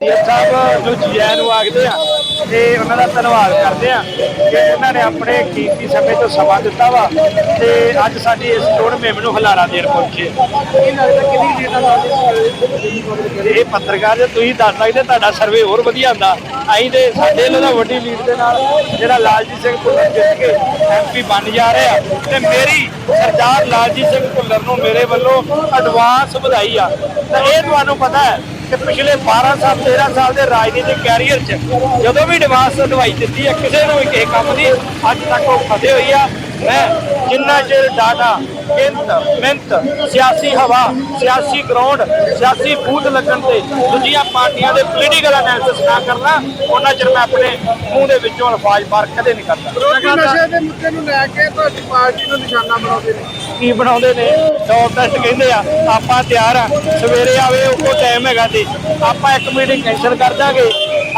ਇਹ ਸਾਹਿਬ ਜੋ ਜੀ ਨੂੰ ਆਖਦੇ ਆ, ਤੇ ਉਹਨਾਂ ਦਾ ਧੰਨਵਾਦ ਕਰਦੇ ਆ ਕਿ ਉਹਨਾਂ ਨੇ ਆਪਣੇ ਕੀਮਤੀ ਸਮੇਂ ਤੋਂ ਸਮਾਂ ਦਿੱਤਾ ਵਾ ਤੇ ਅੱਜ ਸਾਡੀ ਇਸ ਚੋਣ ਮੁਹਿੰਮ ਨੂੰ ਹਲਾਰਾ ਦੇਣ ਪਹੁੰਚੇ। ਇਹ ਪੱਤਰਕਾਰ ਜੇ ਤੁਸੀਂ ਦੱਸ ਸਕਦੇ, ਤੁਹਾਡਾ ਸਰਵੇ ਹੋਰ ਵਧੀਆ ਹੁੰਦਾ। ਅਸੀਂ ਤੇ ਸਾਡੇ ਇਹਨਾਂ ਦਾ ਵੱਡੀ ਲੀਡ ਦੇ ਨਾਲ ਜਿਹੜਾ ਲਾਲਜੀਤ ਸਿੰਘ ਭੁੱਲਰ ਜਿੱਤ ਕੇ ਐਮਪੀ ਬਣ ਜਾ ਰਿਹਾ ਤੇ ਮੇਰੀ ਸਰਦਾਰ ਲਾਲਜੀਤ ਸਿੰਘ ਭੁੱਲਰ ਨੂੰ ਮੇਰੇ ਵੱਲੋਂ ਐਡਵਾਂਸ ਵਧਾਈ ਆ। ਤਾਂ ਇਹ ਤੁਹਾਨੂੰ ਪਤਾ ਹੈ ਕਿ ਪਿਛਲੇ 12 ਸਾਲ 13 ਸਾਲ ਦੇ ਰਾਜਨੀਤਿਕ ਕੈਰੀਅਰ 'ਚ ਜਦੋਂ ਵੀ ਐਡਵਾਂਸ ਦਵਾਈ ਦਿੱਤੀ ਹੈ, ਕਿਸੇ ਨੂੰ ਵੀ ਕਿਸੇ ਕੰਮ ਦੀ ਅੱਜ ਤੱਕ ਉਹ ਫਸੇ ਹੋਈ ਆ। ਮੈਂ ਜਿੰਨਾ ਚਿਰ ਡਾਟਾ ਕਿੰਤ ਮਿਹਨਤ ਸਿਆਸੀ ਹਵਾ ਸਿਆਸੀ ਗਰਾਊਂਡ ਸਿਆਸੀ ਬੂਥ ਲੱਗਣ ਤੇ ਦੂਜੀਆਂ ਪਾਰਟੀਆਂ ਦੇ ਪੋਲੀਟੀਕਲ ਐਨਾਲਿਸਿਸ ਨਾ ਕਰਨਾ ਉਹਨਾਂ ਚਿਰ ਮੈਂ ਆਪਣੇ ਮੂੰਹ ਦੇ ਵਿੱਚੋਂ ਅਲਫਾਜ਼ ਬਾਹਰ ਕਦੇ ਨਹੀਂ ਕਰਦਾ। ਨਸ਼ੇ ਦੇ ਮੁੱਦੇ ਨੂੰ ਲੈ ਕੇ ਤੁਹਾਡੀ ਪਾਰਟੀ ਨੂੰ ਨਿਸ਼ਾਨਾ ਬਣਾਉਂਦੇ ਨੇ। ਕੀ ਬਣਾਉਂਦੇ ਨੇ? ਟੌਪ ਟੈਸਟ ਕਹਿੰਦੇ ਆ ਆਪਾਂ ਤਿਆਰ ਆ ਸਵੇਰੇ ਆਵੇ ਉਹ ਟਾਈਮ ਹੈਗਾ ਤੇ ਆਪਾਂ ਇੱਕ ਮੀਟਿੰਗ ਕੈਂਸਲ ਕਰ ਦਾਂਗੇ।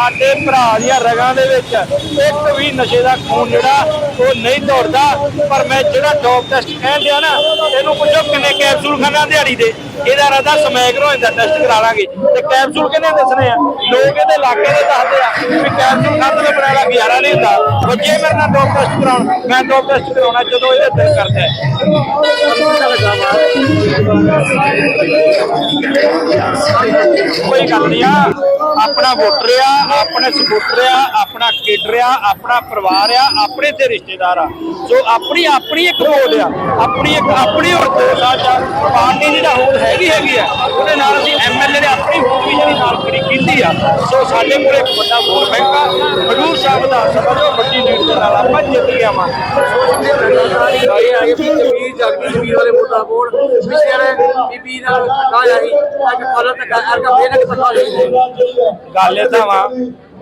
ਸਾਡੇ ਭਰਾ ਦੀਆਂ ਰਗਾਂ ਦੇ ਵਿੱਚ ਇੱਕ ਵੀ ਨਸ਼ੇ ਦਾ ਖੂਨ ਜਿਹੜਾ, ਉਹ ਨਹੀਂ ਦੌੜਦਾ। ਪਰ ਮੈਂ ਜਿਹੜਾ ਟੌਪ ਟੈਸਟ ਕਹਿਣ ਡਿਆ ਨਾ, ਇਹਨੂੰ ਪੁੱਛੋ ਕਿੰਨੇ ਕੈਪਸੂਲ ਖਾਣਾ ਦਿਹਾੜੀ ਦੇ? ਇਹਦਾ ਰਦਾ ਸਮੈਕ ਹੋ ਜਾਂਦਾ ਟੈਸਟ ਕਰਾ ਲਾਂਗੇ। ਤੇ ਕੈਪਸੂਲ ਕਿੰਨੇ ਦੱਸਣੇ ਆ? ਲੋਕ ਇਹਦੇ ਇਲਾਕੇ ਦੇ ਦੱਸਦੇ ਆ ਵੀ ਕੈਪਸੂਲ ਖਾਣ ਤੋਂ ਬਣਾ ਲਾ ਨਹੀਂ ਹੁੰਦਾ। ਬੱਚੇ ਮੇਰੇ ਨਾਲ ਟੌਪ ਟੈਸਟ ਕਰਾਉਣ, ਮੈਂ ਟੌਪ ਟੈਸਟ ਕਰਾਉਣਾ ਜਦੋਂ ਇਹਦੇ ਦਿਲ ਕਰਦਾ ਹੈ। ਕੋਈ ਗੱਲ ਨਹੀਂ ਆ। ਆਪਣਾ ਵੋਟਰ ਆ ਆਪਣੇ ਸਪੋਰਟਰ ਆ ਆਪਣਾ ਕੇਡਰ ਆ ਆਪਣਾ ਪਰਿਵਾਰ ਆ, ਆਪਣੇ ਤੇ ਰਿਸ਼ਤੇਦਾਰ ਆ। ਸੋ ਆਪਣੀ ਆਪਣੀ ਇੱਕ ਵੋਟ ਆ, ਆਪਣੀ ਇੱਕ ਆਪਣੀ ਹੋਰ ਦੋ ਆ ਪਾਰਟੀ ਦੀ ਤਾਂ ਹੋਂਦ ਹੈਗੀ ਹੈਗੀ ਆ, ਉਹਦੇ ਨਾਲ ਅਸੀਂ ਐਮਐਲਏ ਨੇ ਆਪਣੀ ਵੋਟ ਵੀ ਜਿਹੜੀ ਨਾਲ ਖੜੀ ਕੀਤੀ ਆ, ਸੋ ਸਾਡੇ ਕੋਲ ਇੱਕ ਵੱਡਾ ਵੋਟ ਬੈਂਕ ਆ ਹਜੂਰ ਸਾਹਿਬ ਦਾ ਸਭ ਤੋਂ ਵੱਡੀ ਲੀਡ ਦੇ ਨਾਲ ਆਪਾਂ ਜਿੱਤ ਗਏ ਆਵਾਂ ਆਏ ਆਏ ਵੀ ਜਗਦੀ ਜਮੀਰ ਵਾਲੇ ਵੋਟਾਂ ਕੋਲ ਪਿਛਲੇ ਬੀਬੀ ਨਾਲ ਧੱਕਾ ਆਇਆ ਅੱਜ ਕੱਲ੍ਹ ਤੱਕ ਅਰਕਾ ਫੇਰ ਧੱਕਾ ਹੋਇਆ ਗੱਲ ਏਦਾਂ ਵਾ।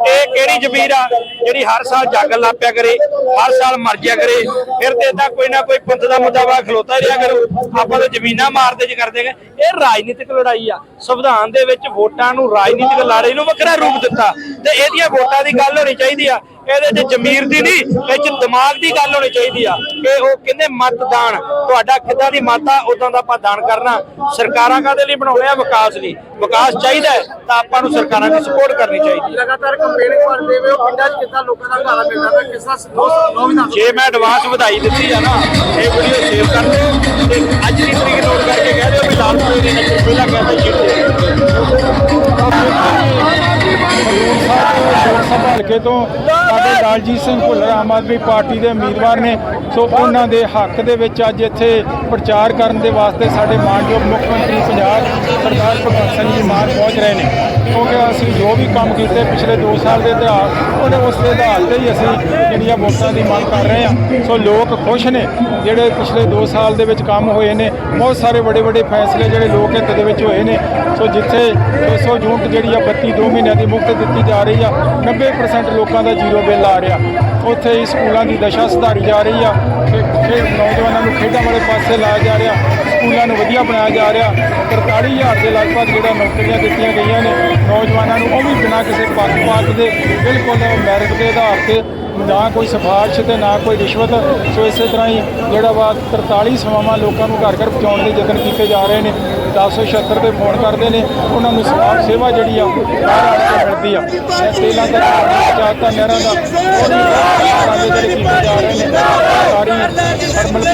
ਇਹ ਕਿਹੜੀ ਜ਼ਮੀਰ ਆ? ਜਿਹੜੀ ਹਰ ਸਾਲ ਜਾਗਣ ਲੱਗ ਕਰੇ, ਹਰ ਸਾਲ ਮਰ ਜਿਆ ਕਰੇ, ਫਿਰ ਤੇ ਏਦਾਂ ਕੋਈ ਨਾ ਕੋਈ ਪੰਥ ਦਾ ਮੁੱਦਾ ਵਾ, ਖਲੋਤਾ ਰਿਹਾ ਕਰੂ। ਆਪਾਂ ਤਾਂ ਜ਼ਮੀਨਾਂ ਮਾਰਦੇ ਚ ਕਰਦੇ ਗਏ ਇਹ ਰਾਜਨੀਤਿਕ ਲੜਾਈ ਆ। ਸੰਵਿਧਾਨ ਦੇ ਵਿੱਚ ਵੋਟਾਂ ਨੂੰ ਰਾਜਨੀਤਿਕ ਲੜਾਈ ਨੂੰ ਵੱਖਰਾ ਰੂਪ ਦਿੱਤਾ। ਤੇ ਇਹਦੀਆਂ ਵੋਟਾਂ ਦੀ ਗੱਲ ਹੋਣੀ ਚਾਹੀਦੀ ਆ। ਇਹਦੇ 'ਚ ਜ਼ਮੀਰ ਦੀ ਨਹੀਂ, ਇਹ 'ਚ ਦਿਮਾਗ ਦੀ ਗੱਲ ਹੋਣੀ ਚਾਹੀਦੀ ਆ ਕਿ ਉਹ ਕਹਿੰਦੇ ਮਤਦਾਨ, ਤੁਹਾਡਾ ਕਿੱਦਾਂ ਦੀ ਮਤ ਆ ਉਦਾਂ ਦਾ ਆਪਾਂ ਦਾਨ ਕਰਨਾ। ਸਰਕਾਰਾਂ ਕਾਦੇ ਲਈ ਬਣਾਉਣੇ ਆ? ਵਿਕਾਸ ਲਈ। ਵਿਕਾਸ ਚਾਹੀਦਾ ਤਾਂ ਆਪਾਂ ਨੂੰ ਸਰਕਾਰਾਂ ਦੀ ਸਪੋਰਟ ਕਰਨੀ ਚਾਹੀਦੀ ਲਗਾਤਾਰ ਕੰਪੇਨ ਕਰਦੇ ਹੋਏ ਉਹ ਪਿੰਡਾਂ 'ਚ ਕਿੱਦਾਂ ਲੋਕਾਂ ਦਾ ਘਾਲਾ ਮਿਲਦਾ ਤਾਂ ਕਿਸ ਤਰ੍ਹਾਂ ਨੋ ਵਿਧਾਨ ਜੇ ਮੈਂ ਐਡਵਾਂਸ ਵਧਾਈ ਦਿੱਤੀ ਆ ਨਾ ਇਹ ਵੀਡੀਓ ਸੇਵ ਕਰ ਦਿਓ। ਤੇ ਅੱਜ ਦੀ ਤਰੀਕ ਨੋਟ ਕਰਕੇ ਕਹਿ ਦਿਓ ਵੀ ਲਾਲਪੁਰ ਦੇ ਨੰਬਰ ਪਹਿਲਾਂ ਕਹਿੰਦਾ ਸਭਾ ਹਲਕੇ ਤੋਂ ਸਾਡੇ ਲਾਲਜੀਤ ਸਿੰਘ ਭੁੱਲਰ ਆਮ ਆਦਮੀ ਪਾਰਟੀ ਦੇ ਉਮੀਦਵਾਰ ਨੇ। ਸੋ ਉਹਨਾਂ ਦੇ ਹੱਕ ਦੇ ਵਿੱਚ ਅੱਜ ਇੱਥੇ ਪ੍ਰਚਾਰ ਕਰਨ ਦੇ ਵਾਸਤੇ ਸਾਡੇ ਮਾਨਯੋਗ ਮੁੱਖ ਮੰਤਰੀ ਪੰਜਾਬ ਸਰਦਾਰ ਭਗਵੰਤ ਸਿੰਘ ਜੀ ਮਾਨ ਪਹੁੰਚ ਰਹੇ ਨੇ। ਕਿਉਂਕਿ ਅਸੀਂ ਜੋ ਵੀ ਕੰਮ ਕੀਤੇ ਪਿਛਲੇ 2 ਸਾਲ ਦੇ ਇਤਿਹਾਸ, ਉਹਦੇ ਉਸ ਦੇ ਆਧਾਰ ਤੇ ਹੀ ਅਸੀਂ ਜਿਹੜੀਆਂ ਵੋਟਾਂ ਦੀ ਮੰਗ ਕਰ ਰਹੇ ਹਾਂ। ਸੋ ਲੋਕ ਖੁਸ਼ ਨੇ, ਜਿਹੜੇ ਪਿਛਲੇ 2 ਸਾਲ ਦੇ ਵਿੱਚ ਕੰਮ ਹੋਏ ਨੇ। ਬਹੁਤ ਸਾਰੇ ਵੱਡੇ ਵੱਡੇ ਫੈਸਲੇ ਜਿਹੜੇ ਲੋਕ ਹਿੱਤ ਦੇ ਵਿੱਚ ਹੋਏ ਨੇ। ਸੋ ਜਿੱਥੇ 200 ਯੂਨਿਟ ਜਿਹੜੀ ਆ ਬੱਤੀ 2 ਮਹੀਨਿਆਂ ਦੀ ਮੁਫਤ ਦਿੱਤੀ ਜਾ ਰਹੀ ਆ 90% ਲੋਕਾਂ ਦਾ ਜ਼ੀਰੋ ਬਿੱਲ ਆ ਰਿਹਾ। ਉੱਥੇ ਹੀ ਸਕੂਲਾਂ ਦੀ ਦਸ਼ਾ ਸੁਧਾਰੀ ਜਾ ਰਹੀ ਆ ਖੇ- ਨੌਜਵਾਨਾਂ ਨੂੰ ਖੇਡਾਂ ਵਾਲੇ ਪਾਸੇ ਲਾਇਆ ਜਾ ਰਿਹਾ। ਸਕੂਲਾਂ ਨੂੰ ਵਧੀਆ ਬਣਾਇਆ ਜਾ ਰਿਹਾ। 43000 ਦੇ ਲਗਭਗ ਜਿਹੜਾ ਨੌਕਰੀਆਂ ਦਿੱਤੀਆਂ ਗਈਆਂ ਨੇ, ਨੌਜਵਾਨਾਂ ਨੂੰ ਉਹ ਵੀ ਬਿਨਾਂ ਕਿਸੇ ਪੱਖਪਾਤ ਦੇ, ਬਿਲਕੁਲ ਮੈਰਿਟ ਦੇ ਆਧਾਰ ਤੇ ਨਾ ਕੋਈ ਸਿਫਾਰਿਸ਼ ਤੇ ਨਾ ਕੋਈ ਰਿਸ਼ਵਤ। ਸੋ ਇਸੇ ਤਰ੍ਹਾਂ ਹੀ ਜਿਹੜਾ ਵਾ 43 ਸੇਵਾਵਾਂ ਲੋਕਾਂ ਨੂੰ ਘਰ ਘਰ ਪਹੁੰਚਾਉਣ ਦੇ ਯਤਨ ਕੀਤੇ ਜਾ ਰਹੇ ਨੇ। 1076 ਤੇ ਫੋਨ ਕਰਦੇ ਨੇ, ਉਹਨਾਂ ਨੂੰ ਸਮਾਜ ਸੇਵਾ ਜਿਹੜੀ ਆ, ਬਾਹਰ ਆ ਕੇ ਮਿਲਦੀ ਆ। ਤੇਲਾਂ ਦਾ ਚਾਹਤਾ ਨਹਿਰਾਂ ਦਾ ਉਹ ਜਿਹੜੇ ਕੀਤੇ ਜਾ ਰਹੇ ਨੇ। ਸਾਰੀ ਥਰਮਲ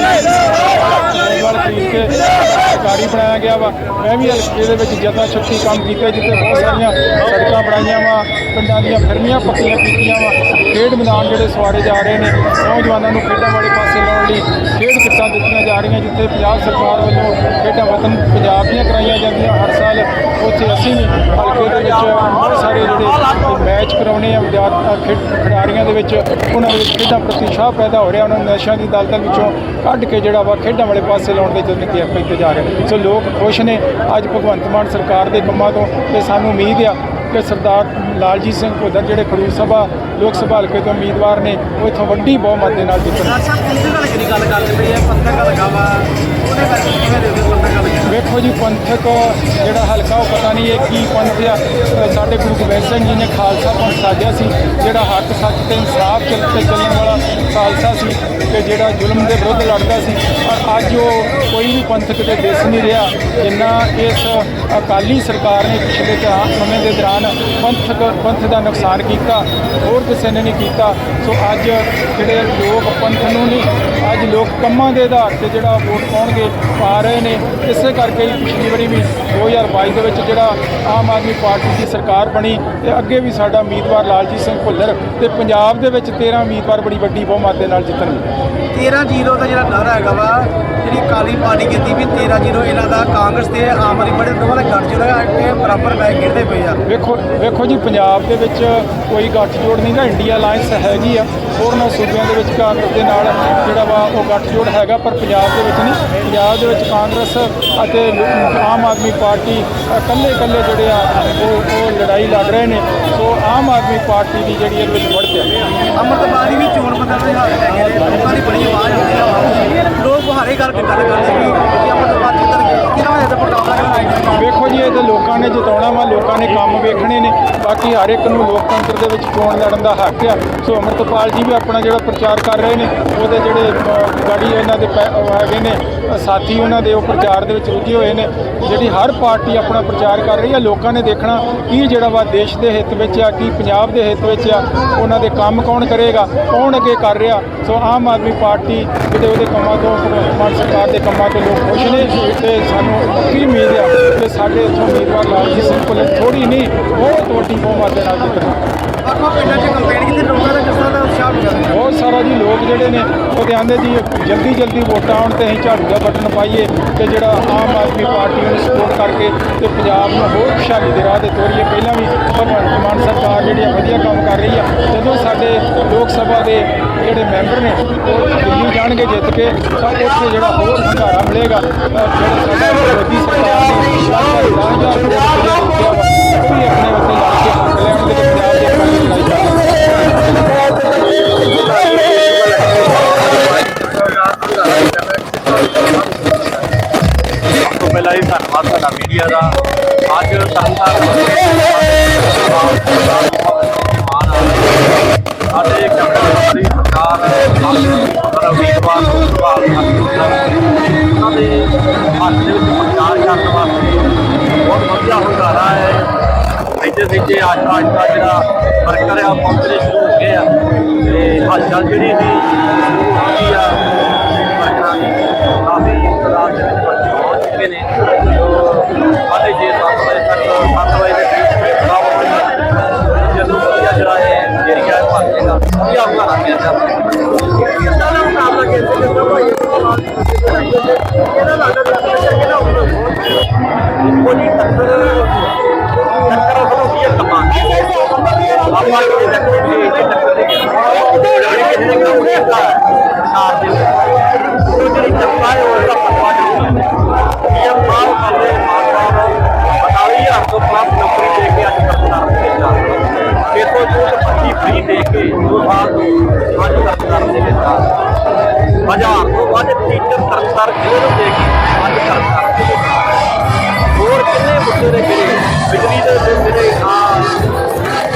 ਵਾਲ ਖਰੀਦ ਕੇ ਸਰਕਾਰੀ ਬਣਾਇਆ ਗਿਆ ਵਾ। ਮੈਂ ਵੀ ਹਲਕੇ ਦੇ ਵਿੱਚ ਜਤਾ ਸ਼ਕਤੀ ਕੰਮ ਕੀਤਾ, ਜਿੱਥੇ ਬਹੁਤ ਸਾਰੀਆਂ ਸੜਕਾਂ ਬਣਾਈਆਂ ਵਾ, ਪਿੰਡਾਂ ਦੀਆਂ ਫਰਮੀਆਂ ਪੱਕੀਆਂ ਕੀਤੀਆਂ ਵਾ। ਖੇਡ ਮੈਦਾਨ ਜਿਹੜੇ ਸਵਾਰੇ ਜਾ ਰਹੇ ਨੇ, ਨੌਜਵਾਨਾਂ ਨੂੰ ਖੇਡਾਂ ਵਾਲੇ ਪਾਸੇ ਲਾਉਣ ਲਈ ਖੇਡ ਕਿੱਟਾਂ ਦਿੱਤੀਆਂ ਜਾ ਰਹੀਆਂ, ਜਿੱਥੇ ਪੰਜਾਬ ਸਰਕਾਰ ਵੱਲੋਂ ਖੇਡਾਂ ਵਤਨ ਪੰਜਾਬ ਦੀਆਂ ਕਰਾਈਆਂ ਜਾਂਦੀਆਂ। ਹਰ ਸਾਲ ਉੱਥੇ ਅਸੀਂ ਹਲਕੇ ਦੇ ਵਿੱਚ ਬਹੁਤ ਸਾਰੇ ਜਿਹੜੇ ਮੈਚ ਕਰਾਉਣੇ ਆ ਵਿਦਿਆਰਥੀ ਖੇਡ ਖਿਡਾਰੀਆਂ ਦੇ ਵਿੱਚ, ਉਹਨਾਂ ਦੇ ਖੇਡਾਂ ਪ੍ਰਤੀ ਉਤਸ਼ਾਹ ਪੈਦਾ ਹੋ ਰਿਹਾ। ਉਹਨਾਂ ਨੂੰ ਨਸ਼ਿਆਂ ਦੀ ਦਲਦਲ ਵਿੱਚੋਂ ਕੱਢ ਕੇ ਜਿਹੜਾ ਵਾ ਖੇਡਾਂ ਵਾਲੇ ਪਾਸੇ ਲਾਉਣ ਦੇ ਯਤਨ ਕੀ ਕੀਤੇ ਜਾ ਰਹੇ ਸੋ ਲੋਕ ਖੁਸ਼ ਨੇ। ਅੱਜ ਭਗਵੰਤ ਮਾਨ ਸਰਕਾਰ ਦੇ ਕੰਮਾਂ ਤੋਂ ਤੇ ਸਾਨੂੰ ਉਮੀਦ ਆ ਕਿ ਸਰਦਾਰ ਲਾਲਜੀਤ ਸਿੰਘ ਭੁੱਲਰ ਜਿਹੜੇ ਖਡੂਰ ਸਭਾ, ਲੋਕ ਸਭਾ ਹਲਕੇ ਤੋਂ ਉਮੀਦਵਾਰ ਨੇ, ਉਹ ਇੱਥੋਂ ਵੱਡੀ ਬਹੁਮਤ ਦੇ ਨਾਲ ਜਿੱਤਣ ਸਾਹਿਬ ਕਿੰਨੇ ਦਾ ਲੱਗਣੀ ਗੱਲ ਕਰਦੇ ਪਈ ਹੈ? ਪੰਥਕ ਲਗਾ ਉਹਦੇ ਕਰਕੇ ਕਿਵੇਂ ਦੇ ਪੰਥਕ ਵੇਖੋ ਜੀ, ਪੰਥਕ ਜਿਹੜਾ ਹਲਕਾ, ਉਹ ਪਤਾ ਨਹੀਂ ਇਹ ਕੀ ਪੰਥ ਆ। ਸਾਡੇ ਗੁਰੂ ਗੋਬਿੰਦ ਸਿੰਘ ਜੀ ਨੇ ਖਾਲਸਾ ਪੰਥ ਸਾਜਿਆ ਸੀ, ਜਿਹੜਾ ਹੱਕ, ਸੱਚ ਤੇ ਇਨਸਾਫ ਤੇ ਚੱਲਣ ਵਾਲਾ ਖਾਲਸਾ ਸੀ ਕਿ ਜਿਹੜਾ ਜ਼ੁਲਮ ਦੇ ਵਿਰੁੱਧ ਲੜਦਾ ਸੀ। ਪਰ ਅੱਜ ਉਹ ਕੋਈ ਵੀ ਪੰਥਕ ਤੇ ਦਿਸ ਨਹੀਂ ਰਿਹਾ, ਜਿੰਨਾ ਇਸ ਅਕਾਲੀ ਸਰਕਾਰ ਨੇ ਪਿਛਲੇ ਤਾ- ਸਮੇਂ ਦੇ ਦੌਰਾਨ ਪੰਥਕ, ਪੰਥ ਦਾ ਨੁਕਸਾਨ ਕੀਤਾ, ਹੋਰ ਕਿਸੇ ਨੇ ਨਹੀਂ ਕੀਤਾ। ਸੋ ਅੱਜ ਜਿਹੜੇ ਲੋਕ ਪੰਥ ਨੂੰ ਨਹੀਂ ਅੱਜ ਲੋਕ ਕੰਮਾਂ ਦੇ ਆਧਾਰ ਤੇ ਜਿਹੜਾ ਵੋਟ ਪਾਉਣਗੇ, ਪਾ ਰਹੇ ਨੇ। ਇਸੇ ਕਰਕੇ ਹੀ ਪਿਛਲੀ ਵਾਰੀ ਵੀ 2022 ਦੇ ਵਿੱਚ ਜਿਹੜਾ ਆਮ ਆਦਮੀ ਪਾਰਟੀ ਦੀ ਸਰਕਾਰ ਬਣੀ ਤੇ ਅੱਗੇ ਵੀ ਸਾਡਾ ਉਮੀਦਵਾਰ ਲਾਲਜੀਤ ਸਿੰਘ ਭੁੱਲਰ ਤੇ ਪੰਜਾਬ ਦੇ ਵਿੱਚ 13 ਉਮੀਦਵਾਰ ਬੜੀ ਵੱਡੀ ਬਹੁਮਤ ਦੇ ਨਾਲ ਜਿੱਤਣਗੇ। 13-0 ਦਾ ਜਿਹੜਾ ਨਾਰਾ ਹੈਗਾ ਵਾ, ਜਿਹੜੀ ਕਾਲੀ ਪਾਰਟੀ ਕੀਤੀ ਵੀ 13-0 ਇਹਨਾਂ ਦਾ, ਕਾਂਗਰਸ ਤੇ ਆਮ ਆਦਮੀ ਪਾਰਟੀ ਦੋਵਾਂ ਦਾ ਗੱਠਜੋੜ ਹੈ ਕਿ ਬਰਾਬਰ ਮੈਚ ਖੇਡਦੇ ਪਏ ਆ। ਵੇਖੋ ਵੇਖੋ ਜੀ, ਪੰਜਾਬ ਦੇ ਵਿੱਚ ਕੋਈ ਗੱਠਜੋੜ ਨਹੀਂ ਗਾ ਇੰਡੀਆ ਅਲਾਈਅੰਸ ਹੈਗੀ ਆ। ਹੋਰਨਾਂ ਸੂਬਿਆਂ ਦੇ ਵਿੱਚ ਕਾਂਗਰਸ ਦੇ ਨਾਲ ਜਿਹੜਾ ਵਾ, ਉਹ ਗੱਠਜੋੜ ਹੈਗਾ, ਪਰ ਪੰਜਾਬ ਦੇ ਵਿੱਚ ਨਹੀਂ। ਪੰਜਾਬ ਦੇ ਵਿੱਚ ਕਾਂਗਰਸ ਅਤੇ ਆਮ ਆਦਮੀ ਪਾਰਟੀ ਇਕੱਲੇ ਇਕੱਲੇ ਜਿਹੜੇ ਆ, ਉਹ ਉਹ ਲੜਾਈ ਲੜ ਰਹੇ ਨੇ। ਸੋ ਆਮ ਆਦਮੀ ਪਾਰਟੀ ਦੀ ਜਿਹੜੀ ਇਹਦੇ ਵਿੱਚ ਵੜਤ ਹੈ ਅੰਮ੍ਰਿਤਪਾਲ ਦੀ ਵੀ ਚੋਣ ਬਦਲਣ ਦੇ ਹਾਲ ਹੈਗੇ ਨੇ। ਲੋਕਾਂ ਦੀ ਬੜੀ ਆਵਾਜ਼ ਆਉਂਦੀ ਹੈ ਲੋਕ ਬਹਾਰੇ ਕਰਕੇ ਗੱਲ ਕਰਦੇ ਵੀ ਕਿ ਅੰਮ੍ਰਿਤਪਾਲ ਵੇਖੋ ਜੀ, ਇਹ ਤਾਂ ਲੋਕਾਂ ਨੇ ਜਿਤਾਉਣਾ ਵਾ, ਲੋਕਾਂ ਨੇ ਕੰਮ ਵੇਖਣੇ ਨੇ। ਬਾਕੀ ਹਰ ਇੱਕ ਨੂੰ ਲੋਕਤੰਤਰ ਦੇ ਵਿੱਚ ਚੋਣ ਲੜਨ ਦਾ ਹੱਕ ਆ। ਸੋ ਅੰਮ੍ਰਿਤਪਾਲ ਜੀ ਵੀ ਆਪਣਾ ਜਿਹੜਾ ਪ੍ਰਚਾਰ ਕਰ ਰਹੇ ਨੇ, ਉਹਦੇ ਜਿਹੜੇ ਗਾੜੀ ਇਹਨਾਂ ਦੇ ਪੈ- ਹੈਗੇ ਨੇ ਸਾਥੀ ਉਹਨਾਂ ਦੇ ਉਹ ਪ੍ਰਚਾਰ ਦੇ ਵਿੱਚ ਰੁੱਝੇ ਹੋਏ ਨੇ। ਜਿਹੜੀ ਹਰ ਪਾਰਟੀ ਆਪਣਾ ਪ੍ਰਚਾਰ ਕਰ ਰਹੀ ਆ, ਲੋਕਾਂ ਨੇ ਦੇਖਣਾ ਕੀ ਜਿਹੜਾ ਵਾ ਦੇਸ਼ ਦੇ ਹਿੱਤ ਵਿੱਚ ਆ, ਕੀ ਪੰਜਾਬ ਦੇ ਹਿੱਤ ਵਿੱਚ ਆ, ਉਹਨਾਂ ਦੇ ਕੰਮ ਕੌਣ ਕਰੇਗਾ, ਕੌਣ ਅੱਗੇ ਕਰ ਰਿਹਾ। ਸੋ ਆਮ ਆਦਮੀ ਪਾਰਟੀ ਜਿਹੜੇ ਉਹਦੇ ਕੰਮਾਂ ਤੋਂ ਭਗਵੰਤ ਮਾਨ ਸਰਕਾਰ ਦੇ ਕੰਮਾਂ ਤੋਂ ਲੋਕ ਖੁਸ਼ ਨੇ, ਤੇ ਸਾਨੂੰ ਪੱਕੀ ਉਮੀਦ ਆ? ਕਿ ਸਾਡੇ ਇੱਥੋਂ ਉਮੀਦਵਾਰ ਲਾਲਜੀਤ ਸਿੰਘ ਭੁੱਲਰ ਥੋੜੀ ਨਹੀਂ ਬਹੁਤ ਵੱਡੀ ਬਹੁਮਤ ਦੇ ਨਾਲ ਜਿੱਤਣਾ ਆਪਾਂ ਪਿੰਡਾਂ 'ਚ ਕੰਪੇਨ ਕੀਤੀ, ਲੋਕਾਂ ਦਾ ਕਿਸ ਦਾ ਉਤਸ਼ਾਹ ਮਿਲਿਆ ਬਹੁਤ ਸਾਰਾ ਜੀ ਲੋਕ ਜਿਹੜੇ ਨੇ, ਉਹ ਕਹਿੰਦੇ ਜੀ ਜਲਦੀ ਜਲਦੀ ਵੋਟਾਂ ਆਉਣ ਤੇ ਅਸੀਂ ਝਾੜੂ ਦਾ ਬਟਨ ਪਾਈਏ ਤੇ ਜਿਹੜਾ ਆਮ ਆਦਮੀ ਪਾਰਟੀ ਨੂੰ ਸਪੋਰਟ ਕਰਕੇ ਤੇ ਪੰਜਾਬ ਨੂੰ ਹੋਰ ਖੁਸ਼ਹਾਲੀ ਦੇ ਰਾਹ ਤੇ ਤੋਰੀਏ। ਪਹਿਲਾਂ ਵੀ ਭਗਵੰਤ ਮਾਨ ਸਰਕਾਰ ਜਿਹੜੀ ਆ, ਵਧੀਆ ਕੰਮ ਕਰ ਰਹੀ ਆ। ਜਦੋਂ ਸਾਡੇ ਲੋਕ ਸਭਾ ਦੇ ਜਿਹੜੇ ਮੈਂਬਰ ਨੇ, ਉਹ ਦਿੱਲੀ ਜਾਣਗੇ ਜਿੱਤ ਕੇ, ਤਾਂ ਉੱਥੇ ਜਿਹੜਾ ਹੋਰ ਹੰਗਾਰਾ ਮਿਲੇਗਾ ਜਿਹੜਾ ਸਾਡਾ ਮੋਦੀ ਸਰਕਾਰ ਨੇ ਲਗਭਗ 10000 ਵੀ ਆਪਣੇ ਉੱਤੇ ਲਾ ਕੇ ਹੱਕ ਲੈਣਗੇ ਦੇ ਹੱਕ ਦੀ ਲੜਾਈ ਕਰਨਗੇ ਸਭ ਤੋਂ ਪਹਿਲਾਂ ਹੀ ਧੰਨਵਾਦ ਤੁਹਾਡਾ ਮੀਡੀਆ ਦਾ ਅੱਜ ਤਰਨਤਾਰਨ ਸਾਡੇ ਕੈਪਟਨ ਮੰਤਰੀ ਸਰਕਾਰ ਸਾਡਾ ਉਮੀਦਵਾਰ ਸੁਭਾਅ ਉਹਨਾਂ ਦੇ ਹੱਥ ਦੇ ਵਿੱਚ ਪ੍ਰਚਾਰ ਕਰਨ ਵਾਸਤੇ ਬਹੁਤ ਵਧੀਆ ਹੁੰਗਾਰਾ ਹੈ ਇੱਥੇ ਸਿੱਧੇ ਆਸਤਾ ਆਸਤਾ ਜਿਹੜਾ ਵਰਕਰ ਆ ਪਹੁੰਚਣੇ ਸ਼ੁਰੂ ਹੋ ਗਏ ਆ ਤੇ ਹਲਚਲ ਜਿਹੜੀ ਸੀ ਸ਼ੁਰੂ ਹੋ ਗਈ ਆ ਵਰਕਰਾਂ ਦੀ ਕਾਫੀ ਤਾਦਾਦ ਦੇ ਵਿੱਚ ਬੱਚੇ ਪਹੁੰਚ ਚੁੱਕੇ ਨੇ ਸਾਡੇ ਸਾਢੇ ਛੇ ਸੱਤ ਵਜੇ ਤੱਕ ਸੱਤ ਵਜੇ ਦੇ ਕਰੀਬ ਖੇਡ ਹੋਣਗੇ ਜਦੋਂ ਵਧੀਆ ਜਿਹੜਾ ਇਹ ਏਰੀਆ ਭਰ ਜਾਏਗਾ ਵਧੀਆ ਹੁੰਗਾਰਾ ਮਿਲ ਜਾਵੇ ਕਿੰਨਾ ਦਾ ਮੁਕਾਬਲਾ ਕਿਸੇ ਦੇ ਭਾਈ ਇਹਦਾ ਲੱਗਦਾ ਕਿਹੜਾ ਹੋਊਗਾ ਕੋਈ ਟੱਕਰ ਹਜ਼ਾਰ ਤੋਂ ਵੱਧ ਟੀਚਰ ਕਰਤਾਰ ਜ਼ਿਲ੍ਹੇ ਨੂੰ ਦੇ ਕੇ ਅੱਜ ਕਰਤਾਰ ਦੇ ਵਿੱਚ ਹੋਰ ਕਿੰਨੇ ਮੁੱਦੇ ਦੇ ਜਿਹੜੇ ਬਿਜਲੀ ਦੇ ਬਿੱਲ ਜਿਹੜੇ ਆ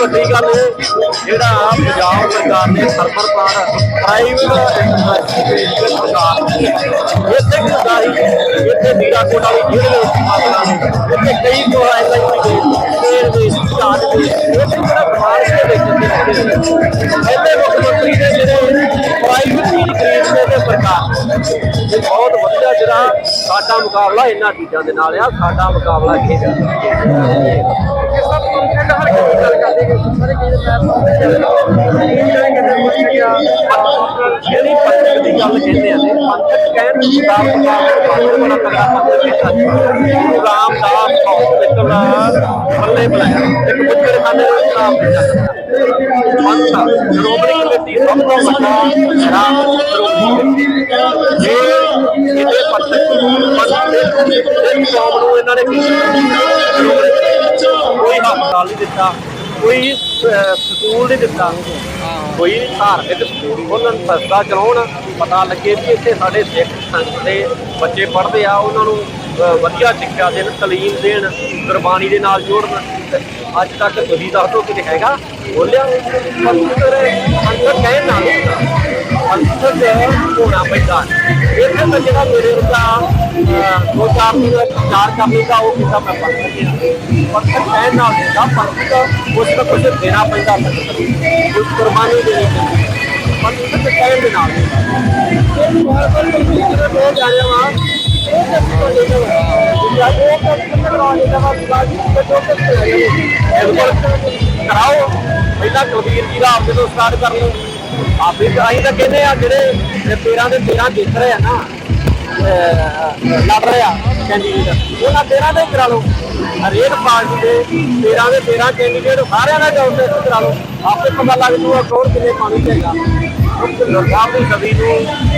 ਵੱਡੀ ਗੱਲ ਜਿਹੜਾ ਪੰਜਾਬ ਸਰਕਾਰ ਨੇ ਸਰਬਰਪਾਰ ਪ੍ਰਾਈਵੇਟ ਇੰਡਸਟਰੀ ਸਰਕਾਰ ਇੱਥੇ ਕੀ ਇੱਥੇ ਨੀਰਾ ਕੋਟ ਵਾਲੀ ਜੇਲ੍ਹ ਮਾਮਲਾ ਇੱਥੇ ਕਈ ਕੋ ਐਲਆਈਸੀ ਦੇ ਤੇਲ ਦੇ ਚਾਰਜ ਦੇ ਇੱਥੇ ਜਿਹੜਾ ਬਿਮਾਰ ਦੇ ਵਿੱਚ ਇੱਥੇ ਮੁੱਖ ਮੰਤਰੀ ਦੇ ਜਿਹੜੇ ਪ੍ਰਾਈਵੇਟ ਚੀਜ਼ ਖਰੀਦਦੇ ਦੇ ਸਰਕਾਰ। ਇਹ ਬਹੁਤ ਵਧੀਆ ਜਿਹੜਾ ਸਾਡਾ ਮੁਕਾਬਲਾ ਇਹਨਾਂ ਚੀਜ਼ਾਂ ਦੇ ਨਾਲ ਆ। ਸਾਡਾ ਮੁਕਾਬਲਾ ਇਹ ਜਿਹੜੀ ਪੰਥਕ ਦੀ ਗੱਲ ਕਹਿੰਦੇ ਆ ਨੇ ਪੰਥਕ ਕਹਿਣ ਦੀ ਦਾ ਪੰਥਕ ਬੜਾ ਤਗੜਾ ਪੰਥਕ ਕੀਤਾ ਗੁਰੂ ਰਾਮਦਾਸ ਹਸਪੀਟਲ ਬੱਲੇ ਬੁਲਾਇਆ ਇੱਕ ਬੁੱਧਰ ਖਾਨੇ ਦਾ ਨਾਮ ਦਿੱਤਾ ਪੰਥ ਸ਼੍ਰੋਮਣੀ ਕਮੇਟੀ ਸਭ ਤੋਂ ਵੱਡਾ ਰਾਮ ਸ਼੍ਰੋਮਣੀ ਇਹ ਇਹਦੇ ਪੰਥਕ ਪੰਥਕ ਦੇ ਇੱਕ ਕੌਮ ਨੂੰ ਇਹਨਾਂ ਨੇ ਕੋਈ ਹਸਪਤਾਲ ਨਹੀਂ ਦਿੱਤਾ ਕੋਈ ਅਹ, ਸਕੂਲ ਨਹੀਂ ਦਿੱਤਾ। ਕੋਈ ਧਾਰਮਿਕ ਸਕੂਲ ਉਹਨਾਂ ਨੂੰ ਸੰਸਥਾ ਚਲਾਉਣ ਪਤਾ ਲੱਗੇ ਵੀ ਇੱਥੇ ਸਾਡੇ ਸਿੱਖ ਸੰਗਤ ਦੇ ਬੱਚੇ ਪੜ੍ਹਦੇ ਆ ਉਹਨਾਂ ਨੂੰ ਅਹ, ਵਧੀਆ ਸਿੱਖਿਆ ਦੇਣ ਤਾਲੀਮ ਦੇਣ ਗੁਰਬਾਣੀ ਦੇ ਨਾਲ ਜੋੜਨ। ਤੇ ਅੱਜ ਤੱਕ ਤੁਸੀਂ ਦੱਸ ਦਿਓ ਕਿਤੇ ਹੈਗਾ ਬੋਲਿਆ? ਪੰਥਕ ਅੰਦਰ ਕਹਿਣ ਨਾਲ ਹੁੰਦਾ। ਪੰਥਕ ਹੋਣਾ ਪੈਂਦਾ। ਇੱਥੇ ਤਾਂ ਜਿਹੜਾ ਮੇਰੇ ਵਰਗਾ ਦੋ ਚਾਰ ਦਿਨ ਚਾਰ ਕਰਨੇ ਦਾ ਉਹ ਕੀਤਾ ਮੈਂ ਪੰਥਕ ਗਿਆ ਪੰਥਕ ਕਹਿਣ ਨਾਲ ਹੁੰਦਾ ਪੰਥਕ ਉਸ ਦਾ ਕੁਝ ਦੇਣਾ ਪੈਂਦਾ ਕੁਝ ਕੁਰਬਾਨੀ ਦੇਣੀ ਪੈਂਦੀ ਪੰਥਕ ਕਹਿਣ ਦੇ ਨਾਲ ਇਹ ਵਾਰ ਵਾਰ ਕੋਈ ਲੋਕ ਆ ਰਹੇ ਵਾ ਇਹ ਤਾਂ ਕੋਈ ਨਹੀਂ ਹੁੰਦਾ ਉਹ ਤਾਂ ਕਿੰਨਾ ਕਰਾਉਣੇ ਦਾ ਬਾਜੀ ਤੇ ਜੋ ਕੁਝ ਕਰਾਓ, ਪਹਿਲਾਂ ਕਬੀਰ ਜੀ ਦਾ ਆਪਦੇ ਤੋਂ ਸਟਾਰਟ ਕਰ ਲਓ। ਆਪੇ ਅਸੀਂ ਤਾਂ ਕਹਿੰਦੇ ਆ ਜਿਹੜੇ ਤੇਰਾਂ ਦੇ ਤੇਰਾਂ ਜਿੱਤ ਰਹੇ ਆ ਨਾ। ਲੜ ਰਿਹਾ ਕੈਂਡੀਡੇਟ ਉਹਨਾਂ ਤੇਰਾਂ ਦੇ ਕਰਾ ਲਓ। ਹਰੇਕ ਪਾਰਟੀ ਦੇ ਤੇਰਾਂ ਦੇ ਤੇਰਾਂ ਕੈਂਡੀਡੇਟ ਸਾਰਿਆਂ ਦਾ ਜੌਬ ਟੈਸਟ ਕਰਾ ਲਓ। ਆਪੇ ਪਤਾ ਲੱਗ ਜੂਗਾ ਕੌਣ ਕਿੰਨੇ ਪਾਣੀ ਚਾਹੀਦਾ ਸਾਹਿਬ ਦੀ ਕਵੀ ਨੂੰ